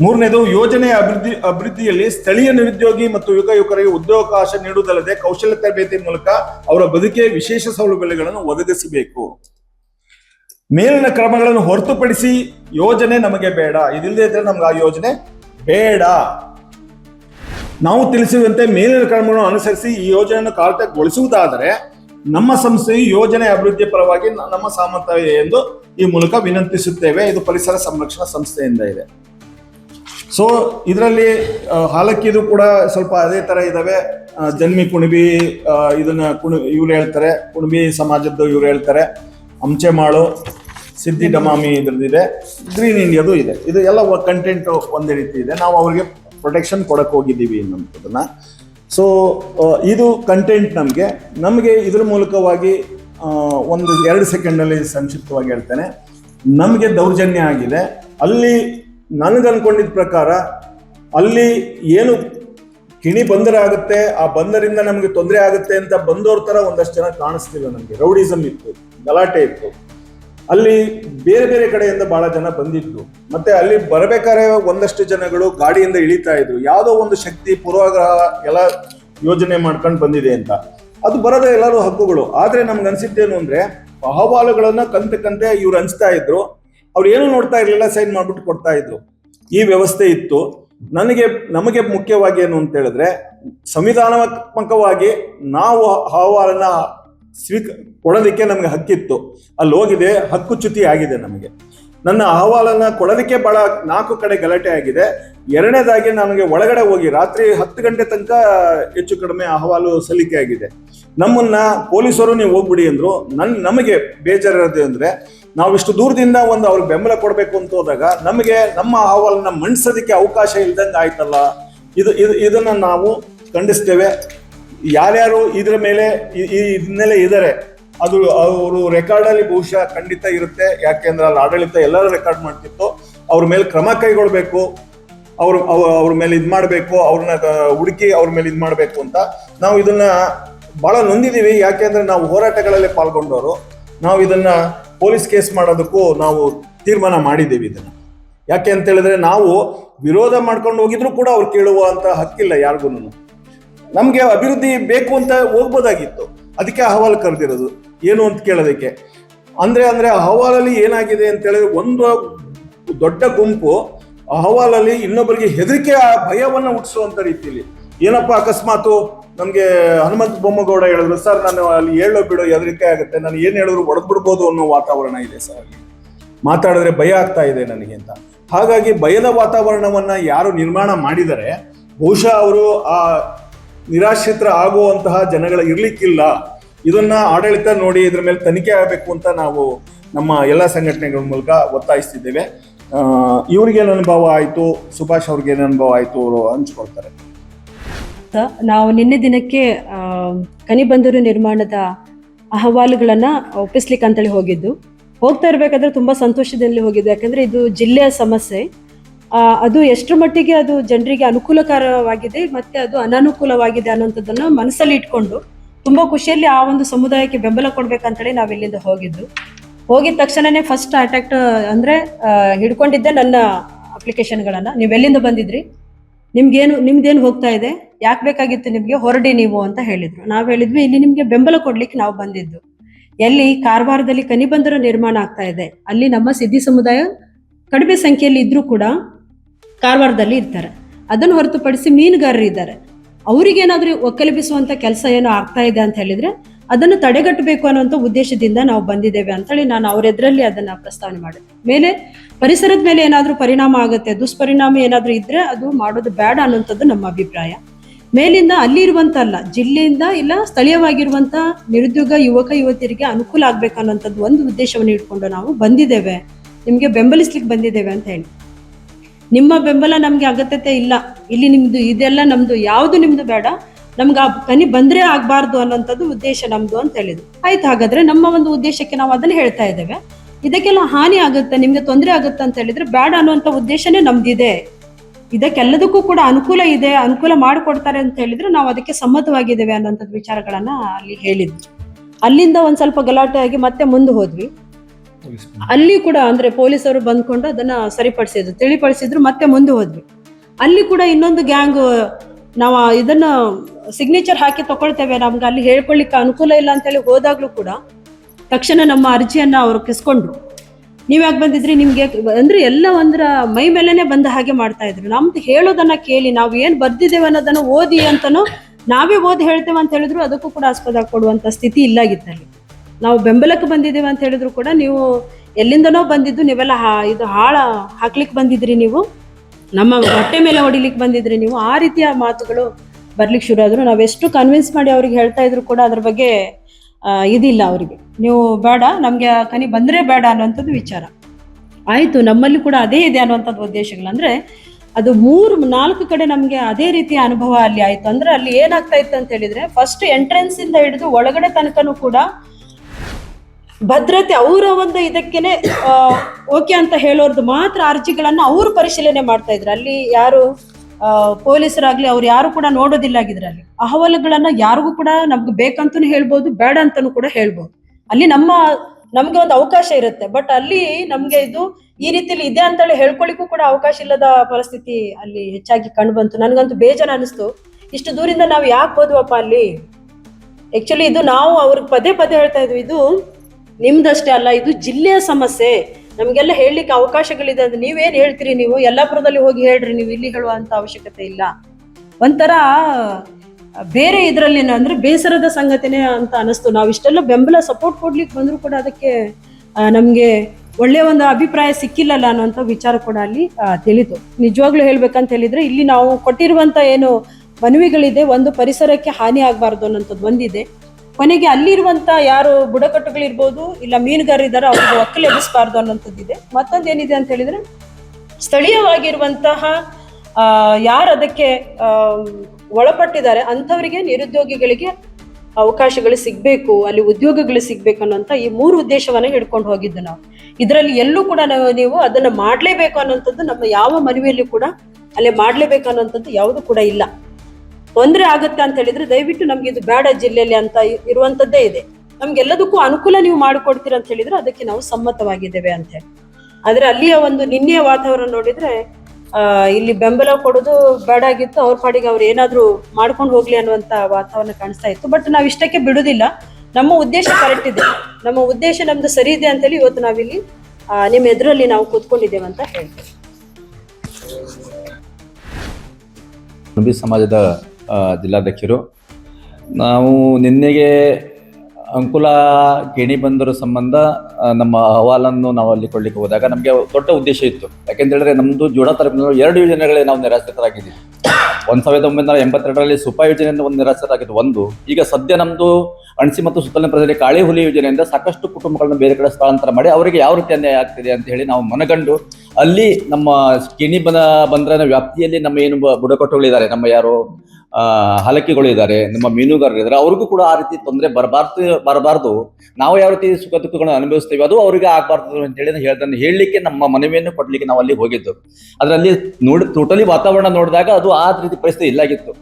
[SPEAKER 2] ಮೂರನೇದು, ಯೋಜನೆಯ ಅಭಿವೃದ್ಧಿ, ಅಭಿವೃದ್ಧಿಯಲ್ಲಿ ಸ್ಥಳೀಯ ನಿರುದ್ಯೋಗಿ ಮತ್ತು ಯುಗ ಯುವಕರಿಗೆ ಉದ್ಯೋಗಾವಕಾಶ ನೀಡುವುದಲ್ಲದೆ ಕೌಶಲ್ಯ ತರಬೇತಿ ಮೂಲಕ ಅವರ ಬದುಕಿಗೆ ವಿಶೇಷ ಸೌಲಭ್ಯಗಳನ್ನು ಒದಗಿಸಬೇಕು. ಮೇಲಿನ ಕ್ರಮಗಳನ್ನು ಹೊರತುಪಡಿಸಿ ಯೋಜನೆ ನಮಗೆ ಬೇಡ. ಇದಿಲ್ಲದೆ ಇದ್ರೆ ನಮ್ಗೆ ಆ ಯೋಜನೆ ಬೇಡ. ನಾವು ತಿಳಿಸಿದಂತೆ ಮೇಲಿನ ಕ್ರಮಗಳನ್ನು ಅನುಸರಿಸಿ ಈ ಯೋಜನೆಯನ್ನು ಕಾರ್ಯಗೊಳಿಸುವುದಾದರೆ ನಮ್ಮ ಸಂಸ್ಥೆಯು ಯೋಜನೆ ಅಭಿವೃದ್ಧಿ ಪರವಾಗಿ ನಮ್ಮ ಸಾಮರ್ಥ್ಯ ಎಂದು ಈ ಮೂಲಕ ವಿನಂತಿಸುತ್ತೇವೆ. ಇದು ಪರಿಸರ ಸಂರಕ್ಷಣಾ ಸಂಸ್ಥೆಯಿಂದ ಇದೆ. ಸೊ ಇದರಲ್ಲಿ ಹಾಲಕ್ಕಿದು ಕೂಡ ಸ್ವಲ್ಪ ಅದೇ ತರ ಇದಾವೆ. ಜನ್ಮಿ ಕುಣಿಬಿ ಇದನ್ನ ಕುಣಿ ಇವ್ರು ಹೇಳ್ತಾರೆ. ಕುಣಿಬಿ ಸಮಾಜದ್ದು ಇವ್ರು ಹೇಳ್ತಾರೆ. ಅಂಚೆ ಮಾಳು ಸಿದ್ಧಿ ಡಮಾಮಿ ಇದ್ರದ್ದಿದೆ. ಗ್ರೀನ್ ಇಂಡಿಯಾದು ಇದೆ. ಇದು ಎಲ್ಲ ಕಂಟೆಂಟ್ ಒಂದೇ ರೀತಿ ಇದೆ. ನಾವು ಅವ್ರಿಗೆ ಪ್ರೊಟೆಕ್ಷನ್ ಕೊಡಕ್ಕೆ ಹೋಗಿದ್ದೀವಿ ಅನ್ನೋದನ್ನ ಸೊ ಇದು ಕಂಟೆಂಟ್ ನಮಗೆ. ನಮಗೆ ಇದ್ರ ಮೂಲಕವಾಗಿ ಒಂದು ಎರಡು ಸೆಕೆಂಡಲ್ಲಿ ಸಂಕ್ಷಿಪ್ತವಾಗಿ ಹೇಳ್ತೇನೆ. ನಮಗೆ ದೌರ್ಜನ್ಯ ಆಗಿದೆ. ಅಲ್ಲಿ ನನಗೆ ನನಗನ್ಕೊಂಡಿದ್ದ ಪ್ರಕಾರ, ಅಲ್ಲಿ ಏನು ಕಿಣಿ ಬಂದರಾಗುತ್ತೆ ಆ ಬಂದರಿಂದ ನಮಗೆ ತೊಂದರೆ ಆಗುತ್ತೆ ಅಂತ ಬಂದವ್ರ ಥರ ಒಂದಷ್ಟು ಜನ ಕಾಣಿಸ್ತಿಲ್ಲ ನಮಗೆ. ರೌಡಿಸಮ್ ಇತ್ತು, ಗಲಾಟೆ ಇತ್ತು. ಅಲ್ಲಿ ಬೇರೆ ಬೇರೆ ಕಡೆಯಿಂದ ಬಹಳ ಜನ ಬಂದಿದ್ರು. ಮತ್ತೆ ಅಲ್ಲಿ ಬರಬೇಕಾದ್ರೆ ಒಂದಷ್ಟು ಜನಗಳು ಗಾಡಿಯಿಂದ ಇಳಿತಾ ಇದ್ರು. ಯಾವುದೋ ಒಂದು ಶಕ್ತಿ, ಪೂರ್ವಾಗ್ರಹ ಎಲ್ಲ ಯೋಜನೆ ಮಾಡ್ಕೊಂಡು ಬಂದಿದೆ ಅಂತ. ಅದು ಬರದ ಎಲ್ಲರೂ ಹಕ್ಕುಗಳು. ಆದ್ರೆ ನಮ್ಗೆ ಅನ್ಸಿದ್ದೇನು ಅಂದ್ರೆ, ಅಹವಾಲುಗಳನ್ನ ಕಂತೆ ಕಂತೆ ಇವ್ರು ಹಂಚ್ತಾ ಇದ್ರು. ಅವ್ರು ಏನು ನೋಡ್ತಾ ಇರ್ಲಿಲ್ಲ, ಸೈನ್ ಮಾಡ್ಬಿಟ್ಟು ಕೊಡ್ತಾ ಇದ್ರು. ಈ ವ್ಯವಸ್ಥೆ ಇತ್ತು. ನನಗೆ, ನಮಗೆ ಮುಖ್ಯವಾಗಿ ಏನು ಅಂತ ಹೇಳಿದ್ರೆ ಸಂವಿಧಾನಾತ್ಮಕವಾಗಿ ನಾವು ಅಹವಾಲನ್ನ ಸ್ವೀಕ ಕೊಡೋದಕ್ಕೆ ನಮಗೆ ಹಕ್ಕಿತ್ತು. ಅಲ್ಲಿ ಹೋಗಿದೆ ಹಕ್ಕುಚ್ಯುತಿ ಆಗಿದೆ ನಮಗೆ. ನನ್ನ ಅಹವಾಲನ್ನ ಕೊಡೋದಕ್ಕೆ ಬಹಳ ನಾಲ್ಕು ಕಡೆ ಗಲಾಟೆ ಆಗಿದೆ. ಎರಡನೇದಾಗಿ ನನಗೆ ಒಳಗಡೆ ಹೋಗಿ ರಾತ್ರಿ ಹತ್ತು ಗಂಟೆ ತನಕ ಹೆಚ್ಚು ಕಡಿಮೆ ಅಹವಾಲು ಸಲ್ಲಿಕೆ ಆಗಿದೆ. ನಮ್ಮನ್ನ ಪೊಲೀಸರು ನೀವು ಹೋಗ್ಬಿಡಿ ಅಂದ್ರು. ನನ್, ನಮಗೆ ಬೇಜಾರಿರೋದು ಅಂದ್ರೆ ನಾವು ಇಷ್ಟು ದೂರದಿಂದ ಒಂದು ಅವ್ರಿಗೆ ಬೆಂಬಲ ಕೊಡಬೇಕು ಅಂತ ಹೋದಾಗ ನಮಗೆ ನಮ್ಮ ಅಹವಾಲನ್ನ ಮಂಡಿಸೋದಕ್ಕೆ ಅವಕಾಶ ಇಲ್ದಂಗೆ ಆಯ್ತಲ್ಲ. ಇದು ಇದು, ಇದನ್ನ ನಾವು ಖಂಡಿಸ್ತೇವೆ. ಯಾರ್ಯಾರು ಇದ್ರ ಮೇಲೆ ಹಿನ್ನೆಲೆ ಇದ್ದಾರೆ ಅದು ಅವರು ರೆಕಾರ್ಡ್ ಅಲ್ಲಿ ಬಹುಶಃ ಖಂಡಿತ ಇರುತ್ತೆ. ಯಾಕೆಂದ್ರೆ ಅಲ್ಲಿ ಆಡಳಿತ ಎಲ್ಲರೂ ರೆಕಾರ್ಡ್ ಮಾಡ್ತಿತ್ತು. ಅವ್ರ ಮೇಲೆ ಕ್ರಮ ಕೈಗೊಳ್ಬೇಕು. ಅವ್ರು ಅವ- ಅವ್ರ ಮೇಲೆ ಇದು ಮಾಡಬೇಕು. ಅವ್ರನ್ನ ಹುಡುಕಿ ಅವ್ರ ಮೇಲೆ ಇದು ಮಾಡಬೇಕು ಅಂತ ನಾವು ಇದನ್ನ ಬಹಳ ನೊಂದಿದೀವಿ ಯಾಕೆಂದ್ರೆ ನಾವು ಹೋರಾಟಗಳಲ್ಲಿ ಪಾಲ್ಗೊಂಡವರು. ನಾವು ಇದನ್ನ ಪೊಲೀಸ್ ಕೇಸ್ ಮಾಡೋದಕ್ಕೂ ನಾವು ತೀರ್ಮಾನ ಮಾಡಿದ್ದೀವಿ ಇದನ್ನ. ಯಾಕೆ ಅಂತ ಹೇಳಿದ್ರೆ ನಾವು ವಿರೋಧ ಮಾಡ್ಕೊಂಡು ಹೋಗಿದ್ರು ಕೂಡ ಅವ್ರು ಕೇಳುವಂತ ಹಕ್ಕಿಲ್ಲ ಯಾರಿಗೂ ನಮ್ಗೆ ಅಭಿವೃದ್ಧಿ ಬೇಕು ಅಂತ ಹೋಗ್ಬೋದಾಗಿತ್ತು. ಅದಕ್ಕೆ ಅಹವಾಲು ಕರೆದಿರೋದು. ಏನು ಅಂತ ಕೇಳೋದಕ್ಕೆ? ಅಂದ್ರೆ ಅಂದ್ರೆ ಅಹವಾಲಲ್ಲಿ ಏನಾಗಿದೆ ಅಂತ ಹೇಳಿದ್ರೆ ಒಂದು ದೊಡ್ಡ ಗುಂಪು ಅಹವಾಲಲ್ಲಿ ಇನ್ನೊಬ್ಬರಿಗೆ ಹೆದರಿಕೆ, ಆ ಭಯವನ್ನು ಹುಟ್ಟಿಸುವಂಥ ರೀತಿಯಲ್ಲಿ. ಏನಪ್ಪ ಅಕಸ್ಮಾತು ನಮಗೆ ಹನುಮಂತ ಬೊಮ್ಮಗೌಡ ಹೇಳಿದ್ರು, ಸರ್, ನಾನು ಅಲ್ಲಿ ಹೇಳೋ ಬಿಡೋ, ಹೆದರಿಕೆ ಆಗುತ್ತೆ. ನಾನು ಏನು ಹೇಳಿದ್ರು ಹೊಡೆದ್ಬಿಡ್ಬೋದು ಅನ್ನೋ ವಾತಾವರಣ ಇದೆ ಸರ್ ಅಲ್ಲಿ. ಮಾತಾಡಿದ್ರೆ ಭಯ ಆಗ್ತಾ ಇದೆ ನನಗೆ ಅಂತ. ಹಾಗಾಗಿ ಭಯದ ವಾತಾವರಣವನ್ನ ಯಾರು ನಿರ್ಮಾಣ ಮಾಡಿದರೆ, ಬಹುಶಃ ಅವರು ಆ ನಿರಾಶ್ರಿತರ ಆಗುವಂತಹ ಜನಗಳ ಇರ್ಲಿಕ್ಕಿಲ್ಲ. ಇದನ್ನ ಆಡಳಿತ ನೋಡಿ ಇದ್ರ ಮೇಲೆ ತನಿಖೆ ಆಗಬೇಕು ಅಂತ ನಾವು ನಮ್ಮ ಎಲ್ಲ ಸಂಘಟನೆಗಳ ಮೂಲಕ ಒತ್ತಾಯಿಸ್ತಿದ್ದೇವೆ. ಇವ್ರಿಗೆ ಇವ್ರಿಗೇನು ಅನುಭವ ಆಯಿತು? ಸುಭಾಷ್ ಅವ್ರಿಗೇನು ಅನುಭವ ಆಯಿತು ಅವರು ಹಂಚ್ಕೊಳ್ತಾರೆ.
[SPEAKER 3] ನಾವು ನಿನ್ನೆ ದಿನಕ್ಕೆ ಕನಿಬಂದೂರು ನಿರ್ಮಾಣದ ಅಹವಾಲುಗಳನ್ನು ಒಪ್ಪಿಸ್ಲಿಕ್ಕೆ ಅಂತೇಳಿ ಹೋಗಿದ್ದು. ಹೋಗ್ತಾ ಇರಬೇಕಾದ್ರೆ ತುಂಬ ಸಂತೋಷದಲ್ಲಿ ಹೋಗಿದ್ದು. ಯಾಕಂದರೆ ಇದು ಜಿಲ್ಲೆಯ ಸಮಸ್ಯೆ. ಅದು ಎಷ್ಟರ ಮಟ್ಟಿಗೆ ಅದು ಜನರಿಗೆ ಅನುಕೂಲಕರವಾಗಿದೆ, ಮತ್ತೆ ಅದು ಅನಾನುಕೂಲವಾಗಿದೆ ಅನ್ನೋಂಥದ್ದನ್ನು ಮನಸ್ಸಲ್ಲಿ ಇಟ್ಕೊಂಡು ತುಂಬ ಖುಷಿಯಲ್ಲಿ ಆ ಒಂದು ಸಮುದಾಯಕ್ಕೆ ಬೆಂಬಲ ಕೊಡ್ಬೇಕಂತೇಳಿ ನಾವು ಇಲ್ಲಿಂದ ಹೋಗಿದ್ದು. ಹೋಗಿದ ತಕ್ಷಣನೇ ಫಸ್ಟ್ ಅಟ್ಯಾಕ್ಟ್ ಅಂದ್ರೆ ಹಿಡ್ಕೊಂಡಿದ್ದೆ ನನ್ನ ಅಪ್ಲಿಕೇಶನ್ಗಳನ್ನು ನೀವು ಎಲ್ಲಿಂದ ಬಂದಿದ್ರಿ? ನಿಮ್ಗೇನು, ನಿಮ್ದೇನು ಹೋಗ್ತಾ ಇದೆ? ಯಾಕೆ ಬೇಕಾಗಿತ್ತು ನಿಮಗೆ? ಹೊರಡಿ ನೀವು ಅಂತ ಹೇಳಿದ್ರು. ನಾವು ಹೇಳಿದ್ವಿ, ಇಲ್ಲಿ ನಿಮಗೆ ಬೆಂಬಲ ಕೊಡ್ಲಿಕ್ಕೆ ನಾವು ಬಂದಿದ್ದು. ಎಲ್ಲಿ? ಕಾರವಾರದಲ್ಲಿ ಕನಿಬಂದರ ನಿರ್ಮಾಣ ಆಗ್ತಾ ಇದೆ. ಅಲ್ಲಿ ನಮ್ಮ ಸಿದ್ಧಿ ಸಮುದಾಯ ಕಡಿಮೆ ಸಂಖ್ಯೆಯಲ್ಲಿ ಇದ್ರೂ ಕೂಡ ಕಾರವಾರದಲ್ಲಿ ಇರ್ತಾರೆ. ಅದನ್ನು ಹೊರತುಪಡಿಸಿ ಮೀನುಗಾರರು ಇದ್ದಾರೆ. ಅವರಿಗೇನಾದರೂ ಒಕ್ಕಲೆಬ್ಬಿಸುವಂತ ಕೆಲಸ ಏನೋ ಆಗ್ತಾ ಇದೆ ಅಂತ ಹೇಳಿದ್ರೆ ಅದನ್ನು ತಡೆಗಟ್ಟಬೇಕು ಅನ್ನುವಂಥ ಉದ್ದೇಶದಿಂದ ನಾವು ಬಂದಿದ್ದೇವೆ ಅಂತೇಳಿ ನಾನು ಅವ್ರ ಎದುರಲ್ಲಿ ಅದನ್ನ ಪ್ರಸ್ತಾವನೆ ಮಾಡಿದೆ. ಮೇಲೆ ಪರಿಸರದ ಮೇಲೆ ಏನಾದರೂ ಪರಿಣಾಮ ಆಗುತ್ತೆ, ದುಷ್ಪರಿಣಾಮ ಏನಾದರೂ ಇದ್ದರೆ ಅದು ಮಾಡೋದು ಬೇಡ ಅನ್ನುವಂಥದ್ದು ನಮ್ಮ ಅಭಿಪ್ರಾಯ. ಮೇಲಿಂದ ಅಲ್ಲಿ ಅಲ್ಲ ಜಿಲ್ಲೆಯಿಂದ ಇಲ್ಲ ಸ್ಥಳೀಯವಾಗಿರುವಂತ ನಿರುದ್ಯೋಗ ಯುವಕ ಯುವತಿಯರಿಗೆ ಅನುಕೂಲ ಆಗ್ಬೇಕನ್ನುವಂಥದ್ದು ಒಂದು ಉದ್ದೇಶವನ್ನು ಇಟ್ಕೊಂಡು ನಾವು ಬಂದಿದ್ದೇವೆ. ನಿಮಗೆ ಬೆಂಬಲಿಸ್ಲಿಕ್ಕೆ ಬಂದಿದ್ದೇವೆ ಅಂತ ಹೇಳಿ. ನಿಮ್ಮ ಬೆಂಬಲ ನಮಗೆ ಅಗತ್ಯತೆ ಇಲ್ಲ. ಇಲ್ಲಿ ನಿಮ್ಮದು ಇದೆಲ್ಲ ನಮ್ದು ಯಾವುದು ನಿಮ್ಮದು ಬೇಡ. ನಮ್ಗೆ ಆ ಕನಿ ಬಂದ್ರೆ ಆಗಬಾರ್ದು ಅನ್ನೋಂಥದ್ದು ಉದ್ದೇಶ ನಮ್ದು ಅಂತ ಹೇಳಿದ್ರು. ಆಯ್ತು, ಹಾಗಾದ್ರೆ ನಮ್ಮ ಒಂದು ಉದ್ದೇಶಕ್ಕೆ ನಾವು ಅದನ್ನ ಹೇಳ್ತಾ ಇದ್ದೇವೆ. ಇದಕ್ಕೆಲ್ಲ ಹಾನಿ ಆಗುತ್ತೆ? ನಿಮಗೆ ತೊಂದರೆ ಆಗುತ್ತೆ ಅಂತ ಹೇಳಿದ್ರೆ ಬೇಡ ಅನ್ನುವಂಥ ಉದ್ದೇಶನೇ ನಮ್ದಿದೆ. ಇದಕ್ಕೆಲ್ಲದಕ್ಕೂ ಕೂಡ ಅನುಕೂಲ ಇದೆ, ಅನುಕೂಲ ಮಾಡಿಕೊಡ್ತಾರೆ ಅಂತ ಹೇಳಿದ್ರೆ ನಾವು ಅದಕ್ಕೆ ಸಮ್ಮತವಾಗಿದ್ದೇವೆ ಅನ್ನೋಂಥದ್ದು ವಿಚಾರಗಳನ್ನು ಅಲ್ಲಿ ಹೇಳಿದ್ವಿ. ಅಲ್ಲಿಂದ ಒಂದು ಸ್ವಲ್ಪ ಗಲಾಟೆ ಆಗಿ ಮತ್ತೆ ಮುಂದೆ ಹೋದ್ವಿ. ಅಲ್ಲಿ ಕೂಡ ಅಂದ್ರೆ ಪೊಲೀಸರು ಬಂದ್ಕೊಂಡು ಅದನ್ನ ಸರಿಪಡಿಸಿದ್ರು. ತಿಳಿಪಡಿಸಿದ್ರು, ಮತ್ತೆ ಮುಂದೆ ಹೋದ್ವಿ. ಅಲ್ಲಿ ಕೂಡ ಇನ್ನೊಂದು ಗ್ಯಾಂಗ್ ನಾವು ಇದನ್ನ ಸಿಗ್ನೇಚರ್ ಹಾಕಿ ತಗೊಳ್ತೇವೆ. ನಮ್ಗೆ ಅಲ್ಲಿ ಹೇಳ್ಕೊಳ್ಳಿಕ್ಕೆ ಅನುಕೂಲ ಇಲ್ಲ ಅಂತೇಳಿ ಹೋದಾಗ್ಲೂ ಕೂಡ ತಕ್ಷಣ ನಮ್ಮ ಅರ್ಜಿಯನ್ನ ಅವ್ರು ಕಿಸ್ಕೊಂಡ್ರು. ನೀವ್ ಯಾಕೆ ಬಂದಿದ್ರಿ? ನಿಮ್ಗೆ ಅಂದ್ರೆ ಎಲ್ಲ ಒಂದ್ರ ಮೈ ಮೇಲೆನೆ ಬಂದ ಹಾಗೆ ಮಾಡ್ತಾ ಇದ್ರು. ನಮ್ದು ಹೇಳೋದನ್ನ ಕೇಳಿ ನಾವು ಏನ್ ಬರ್ದಿದ್ದೇವೆ ಅನ್ನೋದನ್ನ ಓದಿ ಅಂತನೂ ನಾವೇ ಓದಿ ಹೇಳ್ತೇವೆ ಅಂತ ಹೇಳಿದ್ರು. ಅದಕ್ಕೂ ಕೂಡ ಆಸ್ಪದ ಕೊಡುವಂತ ಸ್ಥಿತಿ ಇಲ್ಲಾಗಿತ್ತಲ್ಲಿ ನಾವು ಬೆಂಬಲಕ್ಕೆ ಬಂದಿದ್ದೇವೆ ಅಂತ ಹೇಳಿದ್ರು ಕೂಡ ನೀವು ಎಲ್ಲಿಂದನೋ ಬಂದಿದ್ದು ನೀವೆಲ್ಲ ಹಾ- ಇದು ಹಾಳ ಹಾಕ್ಲಿಕ್ಕೆ ಬಂದಿದ್ರಿ ನೀವು. ನಮ್ಮ ಹೊಟ್ಟೆ ಮೇಲೆ ಹೊಡಿಲಿಕ್ಕೆ ಬಂದಿದ್ರಿ ನೀವು. ಆ ರೀತಿಯ ಮಾತುಗಳು ಬರ್ಲಿಕ್ಕೆ ಶುರು ಆದ್ರು. ಎಷ್ಟು ಕನ್ವಿನ್ಸ್ ಮಾಡಿ ಅವ್ರಿಗೆ ಹೇಳ್ತಾ ಇದ್ರು ಕೂಡ ಅದ್ರ ಬಗ್ಗೆ ಇದಿಲ್ಲ ಅವರಿಗೆ. ನೀವು ಬೇಡ, ನಮ್ಗೆ ಕನಿ ಬಂದ್ರೆ ಬೇಡ ಅನ್ನುವಂಥದ್ದು ವಿಚಾರ. ಆಯ್ತು, ನಮ್ಮಲ್ಲಿ ಕೂಡ ಅದೇ ಇದೆ ಅನ್ನುವಂಥದ್ದು ಉದ್ದೇಶಗಳು. ಅಂದ್ರೆ ಅದು ಮೂರು, ನಾಲ್ಕು ಕಡೆ ನಮ್ಗೆ ಅದೇ ರೀತಿಯ ಅನುಭವ ಅಲ್ಲಿ ಆಯ್ತು. ಅಂದ್ರೆ ಅಲ್ಲಿ ಏನಾಗ್ತಾ ಇತ್ತು ಅಂತ ಹೇಳಿದ್ರೆ ಫಸ್ಟ್ ಎಂಟ್ರೆನ್ಸ್ ಇಂದ ಹಿಡಿದು ಒಳಗಡೆ ತನಕನೂ ಕೂಡ ಭದ್ರತೆ ಅವರ ಒಂದು ಇದಕ್ಕೇನೆ ಓಕೆ ಅಂತ ಹೇಳೋರ್ದು ಮಾತ್ರ ಅರ್ಜಿಗಳನ್ನು ಅವರು ಪರಿಶೀಲನೆ ಮಾಡ್ತಾ ಇದ್ರು. ಅಲ್ಲಿ ಯಾರು ಪೊಲೀಸರಾಗ್ಲಿ ಅವ್ರು ಯಾರು ಕೂಡ ನೋಡೋದಿಲ್ಲ ಆಗಿದ್ರಲ್ಲಿ. ಅಹವಾಲುಗಳನ್ನ ಯಾರಿಗೂ ಕೂಡ ನಮ್ಗೆ ಬೇಕಂತನೂ ಹೇಳ್ಬೋದು, ಬೇಡ ಅಂತಾನೂ ಕೂಡ ಹೇಳ್ಬೋದು. ಅಲ್ಲಿ ನಮ್ಮ, ನಮ್ಗೆ ಒಂದು ಅವಕಾಶ ಇರುತ್ತೆ. ಬಟ್ ಅಲ್ಲಿ ನಮ್ಗೆ ಇದು ಈ ರೀತಿಲಿ ಇದೆ ಅಂತೇಳಿ ಹೇಳ್ಕೊಳಿಕ್ಕೂ ಕೂಡ ಅವಕಾಶ ಇಲ್ಲದ ಪರಿಸ್ಥಿತಿ ಅಲ್ಲಿ ಹೆಚ್ಚಾಗಿ ಕಂಡು ಬಂತು ನನಗಂತೂ ಬೇಜಾರು ಅನಿಸ್ತು. ಇಷ್ಟು ದೂರಿಂದ ನಾವು ಯಾಕೆ ಹೋದ್ವಪ್ಪ ಅಲ್ಲಿ? ಆಕ್ಚುಲಿ ಇದು ನಾವು ಅವ್ರಿಗೆ ಪದೇ ಪದೇ ಹೇಳ್ತಾ ಇದ್ವಿ. ಇದು ನಿಮ್ದಷ್ಟೇ ಅಲ್ಲ, ಇದು ಜಿಲ್ಲೆಯ ಸಮಸ್ಯೆ. ನಮಗೆಲ್ಲ ಹೇಳಲಿಕ್ಕೆ ಅವಕಾಶಗಳಿದೆ ಅದು ನೀವೇನು ಹೇಳ್ತೀರಿ ನೀವು? ಯಲ್ಲಾಪುರದಲ್ಲಿ ಹೋಗಿ ಹೇಳ್ರಿ, ನೀವು ಇಲ್ಲಿ ಹೇಳುವಂತ ಅವಶ್ಯಕತೆ ಇಲ್ಲ. ಒಂಥರ ಬೇರೆ ಇದರಲ್ಲಿ ಅಂದ್ರೆ ಬೇಸರದ ಸಂಗತಿನೇ ಅಂತ ಅನಿಸ್ತು ನಾವು ಇಷ್ಟೆಲ್ಲ ಬೆಂಬಲ ಸಪೋರ್ಟ್ ಕೊಡ್ಲಿಕ್ಕೆ ಬಂದ್ರು ಕೂಡ ಅದಕ್ಕೆ ನಮಗೆ ಒಳ್ಳೆಯ ಒಂದು ಅಭಿಪ್ರಾಯ ಸಿಕ್ಕಿಲ್ಲಲ್ಲ ಅನ್ನುವಂಥ ವಿಚಾರ ಕೂಡ ಅಲ್ಲಿ ತಿಳಿತು. ನಿಜವಾಗ್ಲೂ ಹೇಳ್ಬೇಕಂತ ಹೇಳಿದ್ರೆ ಇಲ್ಲಿ ನಾವು ಕೊಟ್ಟಿರುವಂತ ಏನು ಮನವಿಗಳಿದೆ, ಒಂದು ಪರಿಸರಕ್ಕೆ ಹಾನಿ ಆಗಬಾರ್ದು ಅನ್ನೋಂಥದ್ದು ಒಂದಿದೆ ಕೊನೆಗೆ ಅಲ್ಲಿರುವಂತ ಯಾರು ಬುಡಕಟ್ಟುಗಳಿರ್ಬೋದು ಇಲ್ಲ ಮೀನುಗಾರರಿದ್ದಾರೆ ಅವ್ರಿಗೆ ಒಕ್ಕಲು ಎಬ್ಬಿಸಬಾರ್ದು ಅನ್ನೋಂಥದ್ದಿದೆ ಮತ್ತೊಂದು ಏನಿದೆ ಅಂತ ಹೇಳಿದ್ರೆ, ಸ್ಥಳೀಯವಾಗಿರುವಂತಹ ಯಾರು ಅದಕ್ಕೆ ಒಳಪಟ್ಟಿದ್ದಾರೆ ಅಂಥವರಿಗೆ ನಿರುದ್ಯೋಗಿಗಳಿಗೆ ಅವಕಾಶಗಳು ಸಿಗ್ಬೇಕು, ಅಲ್ಲಿ ಉದ್ಯೋಗಗಳು ಸಿಗ್ಬೇಕು ಅನ್ನೋಂಥ ಈ ಮೂರು ಉದ್ದೇಶವನ್ನ ಹಿಡ್ಕೊಂಡು ಹೋಗಿದ್ದು ನಾವು. ಇದರಲ್ಲಿ ಎಲ್ಲೂ ಕೂಡ ನಾವು, ನೀವು ಅದನ್ನ ಮಾಡ್ಲೇಬೇಕು ಅನ್ನೋಂಥದ್ದು ನಮ್ಮ ಯಾವ ಮನವಿಯಲ್ಲಿ ಕೂಡ ಅಲ್ಲಿ ಮಾಡ್ಲೇಬೇಕು ಅನ್ನೋಂಥದ್ದು ಯಾವುದು ಕೂಡ ಇಲ್ಲ. ತೊಂದರೆ ಆಗುತ್ತೆ ಅಂತ ಹೇಳಿದ್ರೆ ದಯವಿಟ್ಟು ನಮ್ಗೆ ಇದು ಬೇಡ ಜಿಲ್ಲೆಯಲ್ಲಿ ಅಂತ ಇರುವಂತದ್ದೇ ಇದೆ. ನಮ್ಗೆಲ್ಲದಕ್ಕೂ ಅನುಕೂಲ ನೀವು ಮಾಡಿಕೊಡ್ತೀರ ಅಂತ ಹೇಳಿದ್ರೆ ಅದಕ್ಕೆ ನಾವು ಸಮ್ಮತವಾಗಿದ್ದೇವೆ ಅಂತ ಹೇಳಿ. ಆದ್ರೆ ಅಲ್ಲಿಯ ಒಂದು ನಿನ್ನೆಯ ವಾತಾವರಣ ನೋಡಿದ್ರೆ ಇಲ್ಲಿ ಬೆಂಬಲ ಕೊಡೋದು ಬೇಡ ಆಗಿತ್ತು. ಅವ್ರ ಪಾಡಿಗೆ ಅವ್ರು ಏನಾದ್ರೂ ಮಾಡ್ಕೊಂಡು ಹೋಗ್ಲಿ ಅನ್ನುವಂತ ವಾತಾವರಣ ಕಾಣಿಸ್ತಾ ಇತ್ತು. ಬಟ್ ನಾವು ಇಷ್ಟಕ್ಕೆ ಬಿಡುದಿಲ್ಲ. ನಮ್ಮ ಉದ್ದೇಶ ಕರೆಕ್ಟ್ ಇದೆ. ನಮ್ಮ ಉದ್ದೇಶ ನಮ್ದು ಸರಿ ಇದೆ ಅಂತೇಳಿ ಇವತ್ತು ನಾವಿಲ್ಲಿ ಆ, ನಿಮ್ಮ ಎದುರಲ್ಲಿ ನಾವು ಕೂತ್ಕೊಂಡಿದ್ದೇವೆ ಅಂತ ಹೇಳ್ತೇವೆ.
[SPEAKER 4] ಸಮಾಜದ ಜಿಲ್ಲಾಧ್ಯಕ್ಷರು. ನಾವು ನಿನ್ನೆಗೆ ಅಂಕುಲ ಗೇಣಿ ಬಂದರು ಸಂಬಂಧ ನಮ್ಮ ಅಹವಾಲನ್ನು ನಾವು ಅಲ್ಲಿ ಕೊಡ್ಲಿಕ್ಕೆ ಹೋದಾಗ ನಮಗೆ ದೊಡ್ಡ ಉದ್ದೇಶ ಇತ್ತು. ಯಾಕೆಂತೇಳಿದ್ರೆ ನಮ್ಮದು ಜೋಡ ತರಬೇತಿ ಎರಡು ಯೋಜನೆಗಳೇ ನಾವು ನಿರಾಶ್ರಿತರಾಗಿದ್ದೀವಿ. ಒಂದು ಸಾವಿರದ ಒಂಬೈನೂರ ಎಂಬತ್ತೆರಡರಲ್ಲಿ ಸುಪಾ ಯೋಜನೆಯಿಂದ ಒಂದು ನಿರಾಶ್ರಿತರಾಗಿದ್ದು ಒಂದು. ಈಗ ಸದ್ಯ ನಮ್ಮದು ಅಣಸಿ ಮತ್ತು ಸುತ್ತಲಿನ ಪ್ರದೇಶದಲ್ಲಿ ಕಾಳಿ ಹುಲಿ ಯೋಜನೆಯಿಂದ ಸಾಕಷ್ಟು ಕುಟುಂಬಗಳನ್ನು ಬೇರೆ ಕಡೆ ಸ್ಥಳಾಂತರ ಮಾಡಿ ಅವರಿಗೆ ಯಾವ ರೀತಿ ಅನ್ಯಾಯ ಆಗ್ತಿದೆ ಅಂತ ಹೇಳಿ ನಾವು ಮನಗಂಡು ಅಲ್ಲಿ ನಮ್ಮ ಬನ ಬಂದ್ರನ ವ್ಯಾಪ್ತಿಯಲ್ಲಿ ನಮ್ಮ ಏನು ಬುಡಕಟ್ಟುಗಳಿದ್ದಾರೆ, ನಮ್ಮ ಯಾರು ಹಲಕಿಗಳು ಇದ್ದಾರೆ ನಮ್ಮ ಮೀನುಗಾರರು ಇದ್ದಾರೆ ಅವ್ರಿಗೂ ಕೂಡ ಆ ರೀತಿ ತೊಂದರೆ ಬರಬಾರ್ದು ಬರಬಾರ್ದು. ನಾವು ಯಾವ ರೀತಿ ಸುಖ ದುಃಖಗಳನ್ನು ಅನುಭವಿಸ್ತೀವಿ, ಅದು ಅವರಿಗೆ ಆಗಬಾರ್ದು ಅಂತ ಹೇಳಿ ಹೇಳ್ದನ್ನು ಹೇಳಲಿಕ್ಕೆ ನಮ್ಮ ಮನವಿಯನ್ನು ಕೊಡಲಿಕ್ಕೆ ನಾವು ಅಲ್ಲಿ ಹೋಗಿದ್ದು. ಅದರಲ್ಲಿ ನೋಡಿ ಟೋಟಲಿ ವಾತಾವರಣ ನೋಡಿದಾಗ ಅದು ಆ ರೀತಿ ಪರಿಸ್ಥಿತಿ ಇಲ್ಲಾಗಿತ್ತು.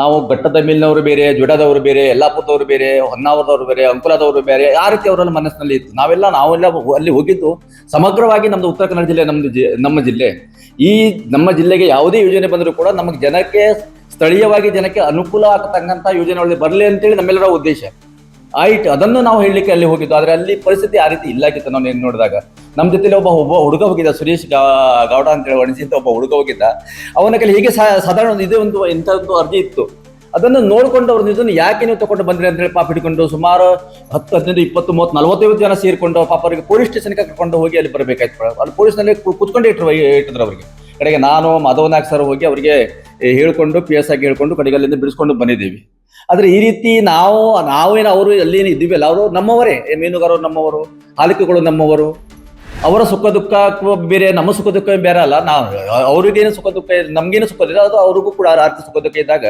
[SPEAKER 4] ನಾವು ಘಟ್ಟದ ಮೇಲಿನವರು ಬೇರೆ, ಜುಡದವರು ಬೇರೆ, ಯಲ್ಲಾಪುರದವರು ಬೇರೆ, ಹೊನ್ನಾವರದವರು ಬೇರೆ, ಅಂಕುಲದವರು ಬೇರೆ, ಆ ರೀತಿ ಅವರಲ್ಲಿ ಮನಸ್ಸಿನಲ್ಲಿ ಇತ್ತು. ನಾವೆಲ್ಲ ನಾವೆಲ್ಲ ಅಲ್ಲಿ ಹೋಗಿದ್ದು, ಸಮಗ್ರವಾಗಿ ನಮ್ಮದು ಉತ್ತರ ಕನ್ನಡ ಜಿಲ್ಲೆ, ನಮ್ದು ಜಿ, ನಮ್ಮ ಜಿಲ್ಲೆ. ಈ ನಮ್ಮ ಜಿಲ್ಲೆಗೆ ಯಾವುದೇ ಯೋಜನೆ ಬಂದರೂ ಕೂಡ ನಮಗೆ ಜನಕ್ಕೆ ಸ್ಥಳೀಯವಾಗಿ ಜನಕ್ಕೆ ಅನುಕೂಲ ಆಗತಕ್ಕಂಥ ಯೋಜನೆಗಳಲ್ಲಿ ಬರಲಿ ಅಂತೇಳಿ ನಮ್ಮೆಲ್ಲರ ಉದ್ದೇಶ. ಆಯ್ತು, ಅದನ್ನು ನಾವು ಹೇಳಲಿಕ್ಕೆ ಅಲ್ಲಿ ಹೋಗಿದ್ದು. ಆದರೆ ಅಲ್ಲಿ ಪರಿಸ್ಥಿತಿ ಆ ರೀತಿ ಇಲ್ಲಾಗಿತ್ತು ನಾವು ಏನು ನೋಡಿದಾಗ. ನಮ್ಮ ಜೊತೆಲಿ ಒಬ್ಬ ಒಬ್ಬ ಹುಡುಗ ಹೋಗಿದ್ದ, ಸುರೇಶ್ ಗಾ- ಗೌಡ ಅಂತೇಳಿ ಅಂತ ಒಬ್ಬ ಹುಡುಗ ಹೋಗಿದ್ದ. ಅವನ ಕೈಲಿ ಹೀಗೆ ಸಾಧಾರಣ ಒಂದು ಇದೇ ಒಂದು ಇಂಥದ್ದು ಅರ್ಜಿ ಇತ್ತು. ಅದನ್ನು ನೋಡ್ಕೊಂಡು ಅವ್ರ ಇದನ್ನು ಯಾಕೆ ನೀವು ತಗೊಂಡು ಬಂದ್ರಿ? ಅಂತ ಹೇಳಿ ಪಾಪ ಹಿಡ್ಕೊಂಡು ಸುಮಾರು ಹತ್ತು, ಹದಿನೈದು, ಇಪ್ಪತ್ತು, ಮೂವತ್ತು, ನಲವತ್ತೈವತ್ತು ಜನ ಸೇರಿಕೊಂಡು ಪಾಪ ಅವರಿಗೆ ಪೊಲೀಸ್ ಸ್ಟೇಷನ್ಗೆ ಕರ್ಕೊಂಡು ಹೋಗಿ ಅಲ್ಲಿ ಬರಬೇಕಾಯ್ತು. ಅಲ್ಲಿ ಪೊಲೀಸ್ನಲ್ಲಿ ಕೂತ್ಕೊಂಡು ಇಟ್ಟರು ಇಟ್ಟಿದ್ರು ಅವರಿಗೆ. ಕಡೆಗೆ ನಾನು ಮಾಧವನಾಗ್ ಸರ್ ಹೋಗಿ ಅವರಿಗೆ ಹೇಳ್ಕೊಂಡು ಪಿ ಎಸ್ ಆಗಿ ಹೇಳ್ಕೊಂಡು ಕಡೆಗೆ ಅಲ್ಲಿಂದ ಬಿಡಿಸ್ಕೊಂಡು ಬಂದಿದ್ದೀವಿ. ಆದರೆ ಈ ರೀತಿ ನಾವು, ನಾವೇನು ಅವರು ಎಲ್ಲಿ ಇದ್ದೀವಲ್ಲ ಅವರು ನಮ್ಮವರೇ. ಮೀನುಗಾರರು ನಮ್ಮವರು ಹಾಲಿಕೆಗಳು ನಮ್ಮವರು. ಅವರ ಸುಖ ದುಃಖ ಬೇರೆ, ನಮ್ಮ ಸುಖ ದುಃಖ ಬೇರೆ ಅಲ್ಲ, ನಾವು, ಅವ್ರಿಗೇನು ಸುಖ ದುಃಖ, ನಮಗೇನು ಸುಖ ಇಲ್ಲ, ಅದು ಅವ್ರಿಗೂ ಕೂಡ ಆರ್ಥಿಕ ಸುಖ ದುಃಖ ಇದ್ದಾಗ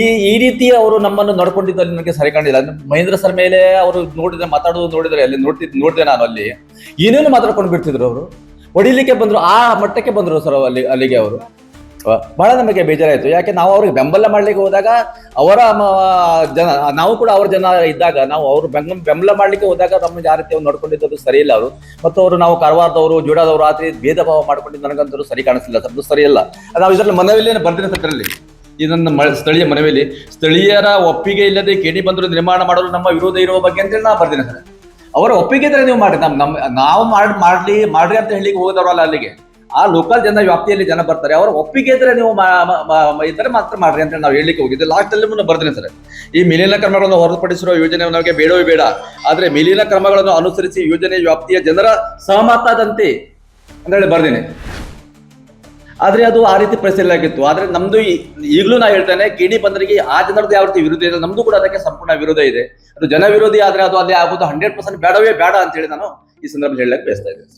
[SPEAKER 4] ಈ ಈ ರೀತಿ ಅವರು ನಮ್ಮನ್ನು ನಡ್ಕೊಂಡಿದ್ದು ಅಲ್ಲಿ ನನಗೆ ಸರಿ ಕಾಣಿಲ್ಲ ಮಹೇಂದ್ರ ಸರ್ ಮೇಲೆ ಅವರು ನೋಡಿದ್ರೆ, ಮಾತಾಡೋದು ನೋಡಿದರೆ, ಅಲ್ಲಿ ನೋಡ್ತಿದ್ ನೋಡಿದೆ ನಾನು ಅಲ್ಲಿ. ಏನೇನು ಮಾತಾಡ್ಕೊಂಡು ಬಿಡ್ತಿದ್ರು ಅವರು? ಹೊಡಿಲಿಕ್ಕೆ ಬಂದರು, ಆ ಮಟ್ಟಕ್ಕೆ ಬಂದರು ಸರ್ ಅಲ್ಲಿ, ಅಲ್ಲಿಗೆ ಅವರು. ಬಹಳ ನಮಗೆ ಬೇಜಾರಾಯಿತು. ಯಾಕೆ ನಾವು ಅವ್ರಿಗೆ ಬೆಂಬಲ ಮಾಡ್ಲಿಕ್ಕೆ ಹೋದಾಗ ಅವರ ಜನ, ನಾವು ಕೂಡ ಅವ್ರ ಜನ ಇದ್ದಾಗ ನಾವು ಅವ್ರು ಬೆಂಬಲ ಬೆಂಬಲ ಮಾಡ್ಲಿಕ್ಕೆ ಹೋದಾಗ ನಮ್ಮ ಯಾವ ರೀತಿ ನೋಡ್ಕೊಂಡಿದ್ದು ಸರಿ ಇಲ್ಲ ಅವರು. ಮತ್ತು ಅವರು ನಾವು ಕಾರವಾರದವರು, ಜೋಡಾದವರು ಆತ್ರಿ ಭೇದ ಭಾವ ಮಾಡ್ಕೊಂಡಿದ್ದು ನನಗಂತೂ ಸರಿ ಕಾಣಿಸಿಲ್ಲ ಅದು ಸರಿ ಇಲ್ಲ ನಾವು ಇದರಲ್ಲಿ ಮನವಿಯಲ್ಲಿ ಬರ್ತೀನಿ ಸತ್ರಲ್ಲಿ ಇದನ್ನ ಮ- ಸ್ಥಳೀಯ ಮನವಿಯಲ್ಲಿ ಸ್ಥಳೀಯರ ಒಪ್ಪಿಗೆ ಇಲ್ಲದೆ ಕೇಣಿ ಬಂದರು ನಿರ್ಮಾಣ ಮಾಡಲು ನಮ್ಮ ವಿರೋಧ ಇರುವ ಬಗ್ಗೆ ಅಂತೇಳಿ ನಾ ಬರ್ತೀನಿ ಸರ್. ಅವರ ಒಪ್ಪಿಗೆ ಇದ್ರೆ ನೀವು ಮಾಡಿ ನಮ್ ನಾವು ಮಾಡಿ ಮಾಡ್ಲಿ ಮಾಡ್ರಿ ಅಂತ ಹೇಳಿ ಹೋದವರಲ್ಲ ಅಲ್ಲಿಗೆ. ಆ ಲೋಕಲ್ ಜನ ವ್ಯಾಪ್ತಿಯಲ್ಲಿ ಜನ ಬರ್ತಾರೆ. ಅವರ ಒಪ್ಪಿಗೆ ಇದ್ರೆ ನೀವು ಇದ್ರೆ ಮಾತ್ರ ಮಾಡ್ರಿ ಅಂತ ನಾವು ಹೇಳಿಕ್ಕೆ ಹೋಗಿದ್ದೆ. ಲಾಸ್ಟ್ ಅಲ್ಲಿ ಮುಂದೆ ಬರ್ತೀನಿ ಸರ್. ಈ ಮಿಲಿನ ಕ್ರಮಗಳನ್ನು ಹೊರತುಪಡಿಸಿರುವ ಯೋಜನೆ ನಮಗೆ ಬೇಡವೇ ಬೇಡ. ಆದ್ರೆ ಮಿಲಿನ ಕ್ರಮಗಳನ್ನು ಅನುಸರಿಸಿ ಯೋಜನೆ ವ್ಯಾಪ್ತಿಯ ಜನರ ಸಹಮತದಂತೆ ಅಂತ ಹೇಳಿ ಬರ್ತೀನಿ. ಆದ್ರೆ ಅದು ಆ ರೀತಿ ಪರಿಸ್ಥಿತಿ ಆಗಿತ್ತು. ಆದ್ರೆ ನಮ್ದು ಈಗಲೂ ನಾ ಹೇಳ್ತೇನೆ, ಗಿಣಿ ಬಂದರಿಗೆ ಆ ಜನರದ್ದು ಯಾವ ರೀತಿ ವಿರೋಧ ಇದೆ, ನಮ್ದು ಕೂಡ ಅದಕ್ಕೆ ಸಂಪೂರ್ಣ ವಿರೋಧ ಇದೆ. ಅದು ಜನ ವಿರೋಧಿ ಆದ್ರೆ ಅದು ಅದೇ ಆಗೋದು ಹಂಡ್ರೆಡ್ ಪರ್ಸೆಂಟ್ ಬೇಡವೇ ಬೇಡ ಅಂತ ಹೇಳಿ ನಾನು ಈ ಸಂದರ್ಭದಲ್ಲಿ ಹೇಳಕ್ ಬಯಸ್ತಾ ಇದ್ದೇನೆ.